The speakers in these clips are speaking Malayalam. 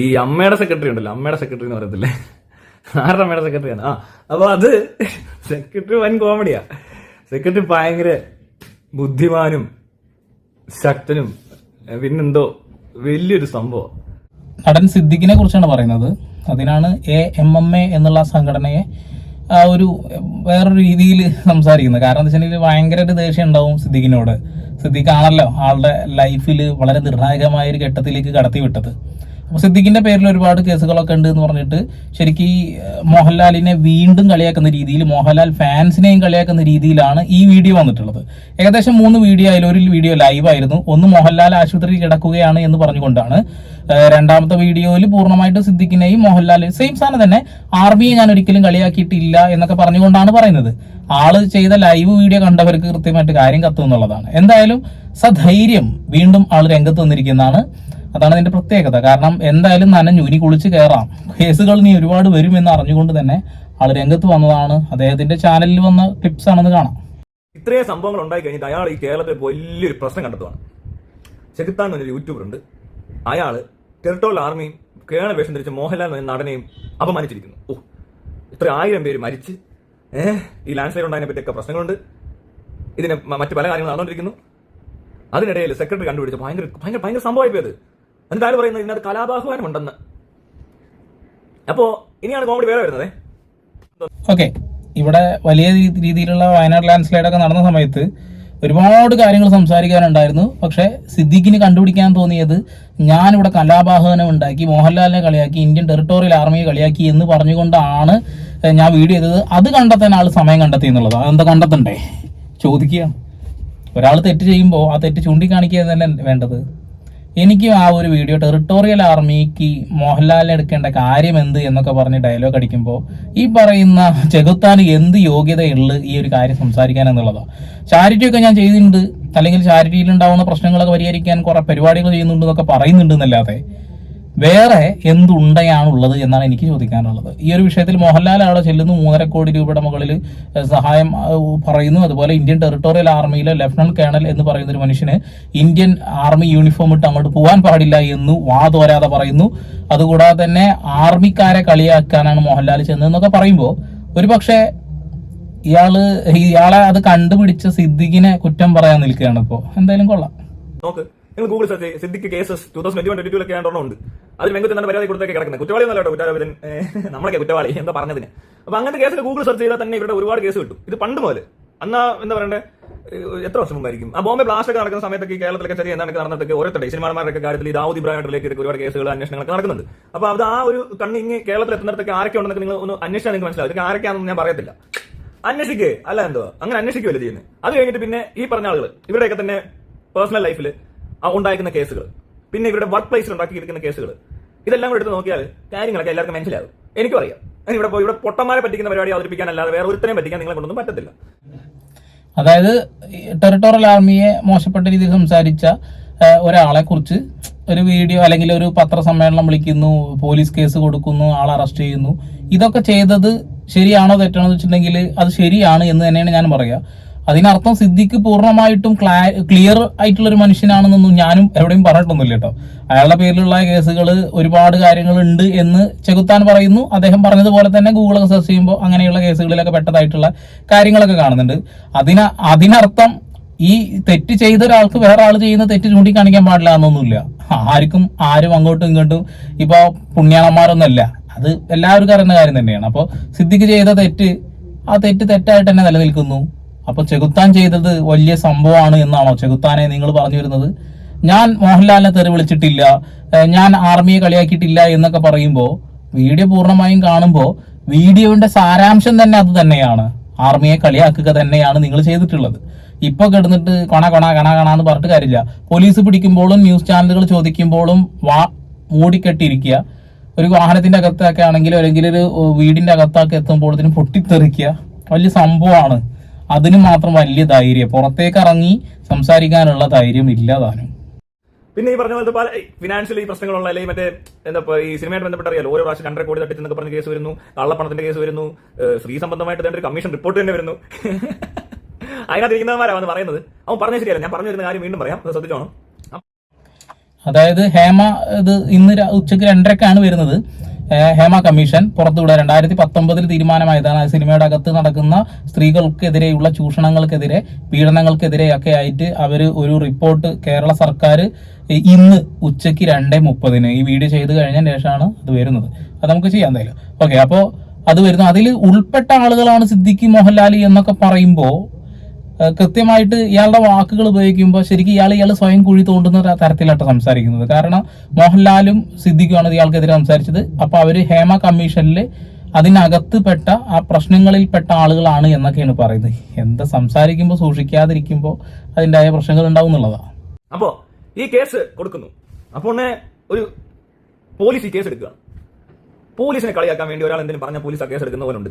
ഈ അമ്മയുടെ സെക്രട്ടറി ഉണ്ടല്ലോ അമ്മയുടെ സെക്രട്ടറി എന്ന് പറയത്തില്ലേ? ആരുടെ അമ്മയുടെ സെക്രട്ടറിയാണ് ആ അപ്പൊ അത് സെക്രട്ടറി വൻ കോമഡിയാ സെക്രട്ടറി ഭയങ്കര ബുദ്ധിമാനും ശക്തനും പിന്നെന്തോ വലിയൊരു സംഭവം. നടൻ സിദ്ദിഖിനെ കുറിച്ചാണ് പറയുന്നത്. അതിനാണ് എ എം എം എ എന്നുള്ള സംഘടനയെ ആ ഒരു വേറൊരു രീതിയിൽ സംസാരിക്കുന്നത്. കാരണം എന്താ വെച്ചിട്ടുണ്ടെങ്കിൽ ഭയങ്കര ഒരു ദേഷ്യം ഉണ്ടാവും സിദ്ദിഖിനോട്. സിദ്ദിഖ് ആണല്ലോ ആളുടെ ലൈഫിൽ വളരെ നിർണായകമായ ഒരു ഘട്ടത്തിലേക്ക് കടത്തി വിട്ടത് സിദ്ദിഖിന്റെ പേരിൽ ഒരുപാട് കേസുകളൊക്കെ ഉണ്ട് എന്ന് പറഞ്ഞിട്ട് ശരിക്കും ഈ മോഹൻലാലിനെ വീണ്ടും കളിയാക്കുന്ന രീതിയിൽ മോഹൻലാൽ ഫാൻസിനെയും കളിയാക്കുന്ന രീതിയിലാണ് ഈ വീഡിയോ വന്നിട്ടുള്ളത്. ഏകദേശം മൂന്ന് വീഡിയോ ആയാലും ഒരു വീഡിയോ ലൈവായിരുന്നു ഒന്ന് മോഹൻലാൽ ആശുപത്രിയിൽ കിടക്കുകയാണ് എന്ന് പറഞ്ഞുകൊണ്ടാണ്. രണ്ടാമത്തെ വീഡിയോയിൽ പൂർണമായിട്ട് സിദ്ദിഖിനെയും മോഹൻലാൽ സെയിം സാധനം തന്നെ ആർമിയെ ഞാൻ ഒരിക്കലും കളിയാക്കിയിട്ടില്ല എന്നൊക്കെ പറഞ്ഞുകൊണ്ടാണ് പറയുന്നത്. ആൾ ചെയ്ത ലൈവ് വീഡിയോ കണ്ടവർക്ക് കൃത്യമായിട്ട് കാര്യം കത്തും എന്നുള്ളതാണ്. എന്തായാലും സധൈര്യം വീണ്ടും ആൾ രംഗത്ത് വന്നിരിക്കുന്നതാണ്. അതാണ് അതിന്റെ പ്രത്യേകത. കാരണം എന്തായാലും നനഞ്ഞു ഇനി കുളിച്ച് കയറാം കേസുകൾ നീ ഒരുപാട് എന്ന് അറിഞ്ഞുകൊണ്ട് തന്നെ ആൾ രംഗത്ത് വന്നതാണ്. അദ്ദേഹത്തിന്റെ ചാനലിൽ വന്ന ടിപ്സ് ആണെന്ന് കാണാം. ഇത്രയും സംഭവങ്ങൾ ഉണ്ടായി കഴിഞ്ഞിട്ട് അയാൾ ഈ കേരളത്തിൽ വലിയൊരു പ്രശ്നം കണ്ടെത്തുവാണ്. ചെകുത്താൻ എന്നൊരു യൂട്യൂബർ ഉണ്ട്. അയാൾ ടെറിട്ടോറിയൽ ആർമിയും കേണ വേഷം ധരിച്ച മോഹൻലാൽ എന്ന നടനെയും അപമാനിച്ചിരിക്കുന്നു. ഓ ഇത്ര ആയിരം പേര് മരിച്ച് ഏഹ് ഈ ലാൻഡ് സ്ലൈഡ് ഉണ്ടായതിനെ പറ്റിയൊക്കെ പ്രശ്നങ്ങളുണ്ട്. ഇതിന് മറ്റു പല കാര്യങ്ങളും നടന്നുകൊണ്ടിരിക്കുന്നു അതിനിടയിൽ സെക്രട്ടറി കണ്ടുപിടിച്ച ഭയങ്കര ഭയങ്കര ഭയങ്കര സംഭവമായി പോയത് ആര് പറയുന്നത് ഇതിനകത്ത് കലാപാഹ്വാനം ഉണ്ടെന്ന് അപ്പോ ഇനിയാണ് കോമഡി വേറെ വരുന്നത്. ഓക്കെ. ഇവിടെ വലിയ രീതിയിലുള്ള വയനാട് ലാൻഡ് സ്ലൈഡ് ഒക്കെ നടന്ന സമയത്ത് ഒരുപാട് കാര്യങ്ങൾ സംസാരിക്കാനുണ്ടായിരുന്നു. പക്ഷേ സിദ്ദീഖിന് കണ്ടുപിടിക്കാൻ തോന്നിയത് ഞാനിവിടെ കലാപാഹനം ഉണ്ടാക്കി മോഹൻലാലിനെ കളിയാക്കി ഇന്ത്യൻ ടെറിട്ടോറിയൽ ആർമിയെ കളിയാക്കി എന്ന് പറഞ്ഞുകൊണ്ടാണ് ഞാൻ വീഡിയോ ചെയ്തത് അത് കണ്ടെത്താൻ ആൾ സമയം കണ്ടെത്തി എന്നുള്ളത്. അതെന്താ കണ്ടെത്തണ്ടേ? ചോദിക്കുകയാണ്. ഒരാൾ തെറ്റ് ചെയ്യുമ്പോൾ ആ തെറ്റ് ചൂണ്ടിക്കാണിക്കുക തന്നെ വേണ്ടത്. എനിക്കും ആ ഒരു വീഡിയോ ടെറിട്ടോറിയൽ ആർമിക്ക് മോഹൻലാലിനെ എടുക്കേണ്ട കാര്യം എന്ത് എന്നൊക്കെ പറഞ്ഞ് ഡയലോഗ് അടിക്കുമ്പോൾ ഈ പറയുന്ന ചെകുത്താന് എന്ത് യോഗ്യതയുള്ളു ഈ ഒരു കാര്യം സംസാരിക്കാൻ എന്നുള്ളതാണ് ചാരിറ്റി ഒക്കെ ഞാൻ ചെയ്തിട്ടുണ്ട്. അല്ലെങ്കിൽ ചാരിറ്റിയിൽ ഉണ്ടാവുന്ന പ്രശ്നങ്ങളൊക്കെ പരിഹരിക്കാൻ കുറേ പരിപാടികൾ ചെയ്യുന്നുണ്ട് എന്നൊക്കെ പറയുന്നുണ്ട് വേറെ എന്തുണ്ടയാണുള്ളത് എന്നാണ് എനിക്ക് ചോദിക്കാനുള്ളത്. ഈ ഒരു വിഷയത്തിൽ മോഹൻലാൽ അവിടെ ചെല്ലുന്നു മൂന്നര കോടി രൂപയുടെ മുകളിൽ സഹായം പറയുന്നു. അതുപോലെ ഇന്ത്യൻ ടെറിട്ടോറിയൽ ആർമിയിലെ ലഫ്റ്റനന്റ് കേണൽ എന്ന് പറയുന്ന ഒരു മനുഷ്യന് ഇന്ത്യൻ ആർമി യൂണിഫോം ഇട്ട് അങ്ങോട്ട് പോകാൻ പാടില്ല എന്ന് വാതോരാതെ പറയുന്നു. അതുകൂടാതെ തന്നെ ആർമിക്കാരെ കളിയാക്കാനാണ് മോഹൻലാൽ ചെന്നതെന്നൊക്കെ പറയുമ്പോൾ ഒരു പക്ഷേ ഇയാൾ ഇയാളെ അത് കണ്ടുപിടിച്ച സിദ്ദിഖിനെ കുറ്റം പറയാൻ നിൽക്കുകയാണ് ഇപ്പോൾ. എന്തായാലും കൊള്ളാം. നോക്ക് നിങ്ങൾ Google search Siddique cases two thousand twenty twenty ആയിട്ട് ഉണ്ട്. അതിൽ വെങ്കത്ത് തന്നെ പരാതി കൊടുത്തൊക്കെ കിടക്കുന്നത് കുറ്റവാളി എന്നല്ലോ കുറ്റവാളി നമ്മളൊക്കെ കുറ്റവാളി. എന്താ പറഞ്ഞതിന്? അപ്പൊ അങ്ങനത്തെ കേസിൽ ഗൂഗിൾ സെർച്ച് ചെയ്താൽ തന്നെ ഇവരുടെ ഒരുപാട് കേസ് കിട്ടും. ഇത് പണ്ട് മുതൽ അന്നാ എന്താ പറയണ്ടേ? എത്ര വർഷം മുമ്പായിരിക്കും? ആ ബോംബെ ബ്ലാസ്റ്റ് ഒക്കെ നടക്കുന്ന സമയത്തൊക്കെ കേരളത്തിലൊക്കെ ചെറിയ എന്താണ് നടന്നിട്ടൊക്കെ ഓരോരുത്തരുടെ സിനിമാമാരുടെ കാര്യത്തിൽ ഈ ദാവൂദ് ഇബ്രാഹിം ഒരുപാട് കേസുകൾ അന്വേഷണങ്ങൾ നടക്കുന്നുണ്ട്. അപ്പൊ അത് ആ ഒരു കണ്ണിങ്ങി കേരളത്തിൽ എത്തുന്നിടത്തൊക്കെ ആരൊക്കെ ഉണ്ടെന്നൊക്കെ നിങ്ങൾ ഒന്ന് അന്വേഷിച്ചാൽ നിങ്ങൾക്ക് മനസ്സിലാവും. ഇതൊക്കെ ആരൊക്കെയാണെന്ന് ഞാൻ പറയത്തില്ല. അന്വേഷിക്കേ. അല്ല എന്തോ? അങ്ങനെ അന്വേഷിക്കുമല്ലോ ചെയ്യുന്നത് അത് കഴിഞ്ഞിട്ട് പിന്നെ ഈ പറഞ്ഞ ആളുകൾ ഇവരുടെയൊക്കെ തന്നെ പേഴ്സണൽ ലൈഫിൽ ഉണ്ടായിരിക്കുന്ന കേസുകൾ. പിന്നെ ഇവരുടെ വർക്ക് പ്ലേസിൽ ഉണ്ടാക്കിയിരിക്കുന്ന കേസുകൾ. ഇതെല്ലാം കൂടെ എടുത്ത് നോക്കിയാൽ കാര്യങ്ങളൊക്കെ എല്ലാവർക്കും മനസ്സിലാവും. എനിക്കും അറിയാം. ഇവിടെ പോയി ഇവിടെ പൊട്ടന്മാരെ പറ്റിക്കുന്ന പരിപാടി അവതരിപ്പിക്കാനല്ലാതെ വേറെ ഒരുത്തരെയും പറ്റിക്കാൻ നിങ്ങളെ കൊണ്ടൊന്നും പറ്റത്തില്ല. അതായത് ടെറിട്ടോറിയൽ ആർമിയെ മോശപ്പെട്ട രീതിയിൽ സംസാരിച്ച ഒരാളെ കുറിച്ച് ഒരു വീഡിയോ അല്ലെങ്കിൽ ഒരു പത്രസമ്മേളനം വിളിക്കുന്നു പോലീസ് കേസ് കൊടുക്കുന്നു ആളെ അറസ്റ്റ് ചെയ്യുന്നു. ഇതൊക്കെ ചെയ്തത് ശരിയാണോ തെറ്റാണോ എന്ന് വെച്ചിട്ടുണ്ടെങ്കിൽ അത് ശരിയാണ് എന്ന് തന്നെയാണ് ഞാൻ പറയുക അതിനർത്ഥം സിദ്ദിഖ് പൂർണമായിട്ടും ക്ലിയർ ആയിട്ടുള്ള ഒരു മനുഷ്യനാണെന്നൊന്നും ഞാനും എവിടെയും പറഞ്ഞിട്ടൊന്നുമില്ല കേട്ടോ. അയാളുടെ പേരിലുള്ള കേസുകൾ ഒരുപാട് കാര്യങ്ങൾ ഉണ്ട് എന്ന് ചെകുത്താൻ പറയുന്നു. അദ്ദേഹം പറഞ്ഞതുപോലെ തന്നെ ഗൂഗിളൊക്കെ സെർച്ച് ചെയ്യുമ്പോൾ അങ്ങനെയുള്ള കേസുകളിലൊക്കെ പെട്ടതായിട്ടുള്ള കാര്യങ്ങളൊക്കെ കാണുന്നുണ്ട്. അതിന അതിനർത്ഥം ഈ തെറ്റ് ചെയ്ത ഒരാൾക്ക് വേറെ ആൾ ചെയ്യുന്ന തെറ്റ് ചൂണ്ടിക്കാണിക്കാൻ പാടില്ല എന്നൊന്നുമില്ല. ആർക്കും ആരും അങ്ങോട്ടും ഇങ്ങോട്ടും ഇപ്പൊ പുണ്യാളന്മാരൊന്നുമല്ല. അത് എല്ലാവർക്കും അറിയുന്ന കാര്യം തന്നെയാണ്. അപ്പോൾ സിദ്ദിഖ് ചെയ്ത തെറ്റ് ആ തെറ്റ് തെറ്റായിട്ട് തന്നെ നിലനിൽക്കുന്നു. അപ്പൊ ചെകുത്താൻ ചെയ്തത് വലിയ സംഭവമാണ് എന്നാണോ ചെകുത്താനെ നിങ്ങൾ പറഞ്ഞു വരുന്നത്? ഞാൻ മോഹൻലാലിനെ തെറി വിളിച്ചിട്ടില്ല. ഞാൻ ആർമിയെ കളിയാക്കിയിട്ടില്ല എന്നൊക്കെ പറയുമ്പോൾ വീഡിയോ പൂർണമായും കാണുമ്പോൾ വീഡിയോന്റെ സാരാംശം തന്നെ അത് തന്നെയാണ്. ആർമിയെ കളിയാക്കുക തന്നെയാണ് നിങ്ങൾ ചെയ്തിട്ടുള്ളത്. ഇപ്പൊ കിടന്നിട്ട് കൊണ കൊണ കണ കണ എന്ന് പറഞ്ഞിട്ട് കാര്യമില്ല. പോലീസ് പിടിക്കുമ്പോഴും ന്യൂസ് ചാനലുകൾ ചോദിക്കുമ്പോഴും വാ മൂടിക്കെട്ടിയിരിക്കുക ഒരു വാഹനത്തിന്റെ അകത്തൊക്കെ ആണെങ്കിലും അല്ലെങ്കിൽ ഒരു വീടിന്റെ അകത്തൊക്കെ എത്തുമ്പോഴത്തേനും പൊട്ടിത്തെറിക്കുക. വലിയ സംഭവമാണ്. അതിന് മാത്രം വലിയ ധൈര്യം പുറത്തേക്ക് ഇറങ്ങി സംസാരിക്കാനുള്ള ധൈര്യം ഇല്ല താനും. പിന്നെ ഈ പറഞ്ഞ പോലത്തെ പല ഫിനാൻഷ്യലി പ്രശ്നങ്ങളുള്ള അല്ലെങ്കിൽ മറ്റേ എന്താ ഈ സിനിമയായിട്ട് ബന്ധപ്പെട്ട് അറിയാലോ ഓരോ പ്രാവശ്യം രണ്ടര കോടി തട്ടിച്ചെന്നൊക്കെ പറഞ്ഞ കേസ് വരുന്നു കള്ളപ്പണത്തിന്റെ കേസ് വരുന്നു സ്ത്രീ സംബന്ധമായിട്ട് തന്നെ ഒരു കമ്മീഷൻ റിപ്പോർട്ട് തന്നെ വരുന്നു. അതിനകത്ത് ഇരിക്കുന്നവന്മാരാ വന്ന് പറയുന്നത്. അവൻ പറഞ്ഞ ശരിയല്ല ഞാൻ പറഞ്ഞു വരുന്ന കാര്യം വീണ്ടും പറയാം അത് ശ്രദ്ധിച്ചോണം. അതായത് ഹേമ ഇത് ഇന്ന് ഉച്ചയ്ക്ക് രണ്ടരക്കാണ് വരുന്നത്. ഹേമ കമ്മീഷൻ പുറത്തുവിടുക രണ്ടായിരത്തി പത്തൊമ്പതിൽ തീരുമാനമായതാണ് സിനിമയുടെ അകത്ത് നടക്കുന്ന സ്ത്രീകൾക്കെതിരെയുള്ള ചൂഷണങ്ങൾക്കെതിരെ പീഡനങ്ങൾക്കെതിരെ ഒക്കെ ആയിട്ട് അവർ ഒരു റിപ്പോർട്ട് കേരള സർക്കാർ ഇന്ന് ഉച്ചയ്ക്ക് രണ്ടേ മുപ്പതിന് ഈ വീഡിയോ ചെയ്ത് കഴിഞ്ഞ ശേഷമാണ് അത് വരുന്നത്. അത് നമുക്ക് ചെയ്യാൻ എന്തായാലും. ഓക്കെ അപ്പോൾ അത് വരുന്നു അതിൽ ഉൾപ്പെട്ട ആളുകളാണ് സിദ്ദിഖി മോഹൻലാലി എന്നൊക്കെ പറയുമ്പോൾ കൃത്യമായിട്ട് ഇയാളുടെ വാക്കുകൾ ഉപയോഗിക്കുമ്പോൾ ശരിക്കും ഇയാൾ ഇയാൾ സ്വയം കുഴി തോണ്ടുന്ന തരത്തിലായിട്ട് സംസാരിക്കുന്നത്. കാരണം മോഹൻലാലും സിദ്ദിഖുമാണ് ഇയാൾക്കെതിരെ സംസാരിച്ചത്. അപ്പോൾ അവർ ഹേമ കമ്മീഷനിൽ അതിനകത്ത് പെട്ട ആ പ്രശ്നങ്ങളിൽ പെട്ട ആളുകളാണ് എന്നൊക്കെയാണ് പറയുന്നത്. എന്താ സംസാരിക്കുമ്പോൾ സൂക്ഷിക്കാതിരിക്കുമ്പോൾ അതിന്റെതായ പ്രശ്നങ്ങൾ ഉണ്ടാവും എന്നുള്ളതാണ് അപ്പോ ഈ കേസ് കൊടുക്കുന്നു. അപ്പോൾ ഒരു പോലീസ് കേസ് എടുക്കുക. പോലീസിനെ കളിയാക്കാൻ വേണ്ടി ഒരാൾ എന്തെങ്കിലും പറഞ്ഞാൽ പോലീസ് കേസ് എടുക്കുന്ന പോലെ ഉണ്ട്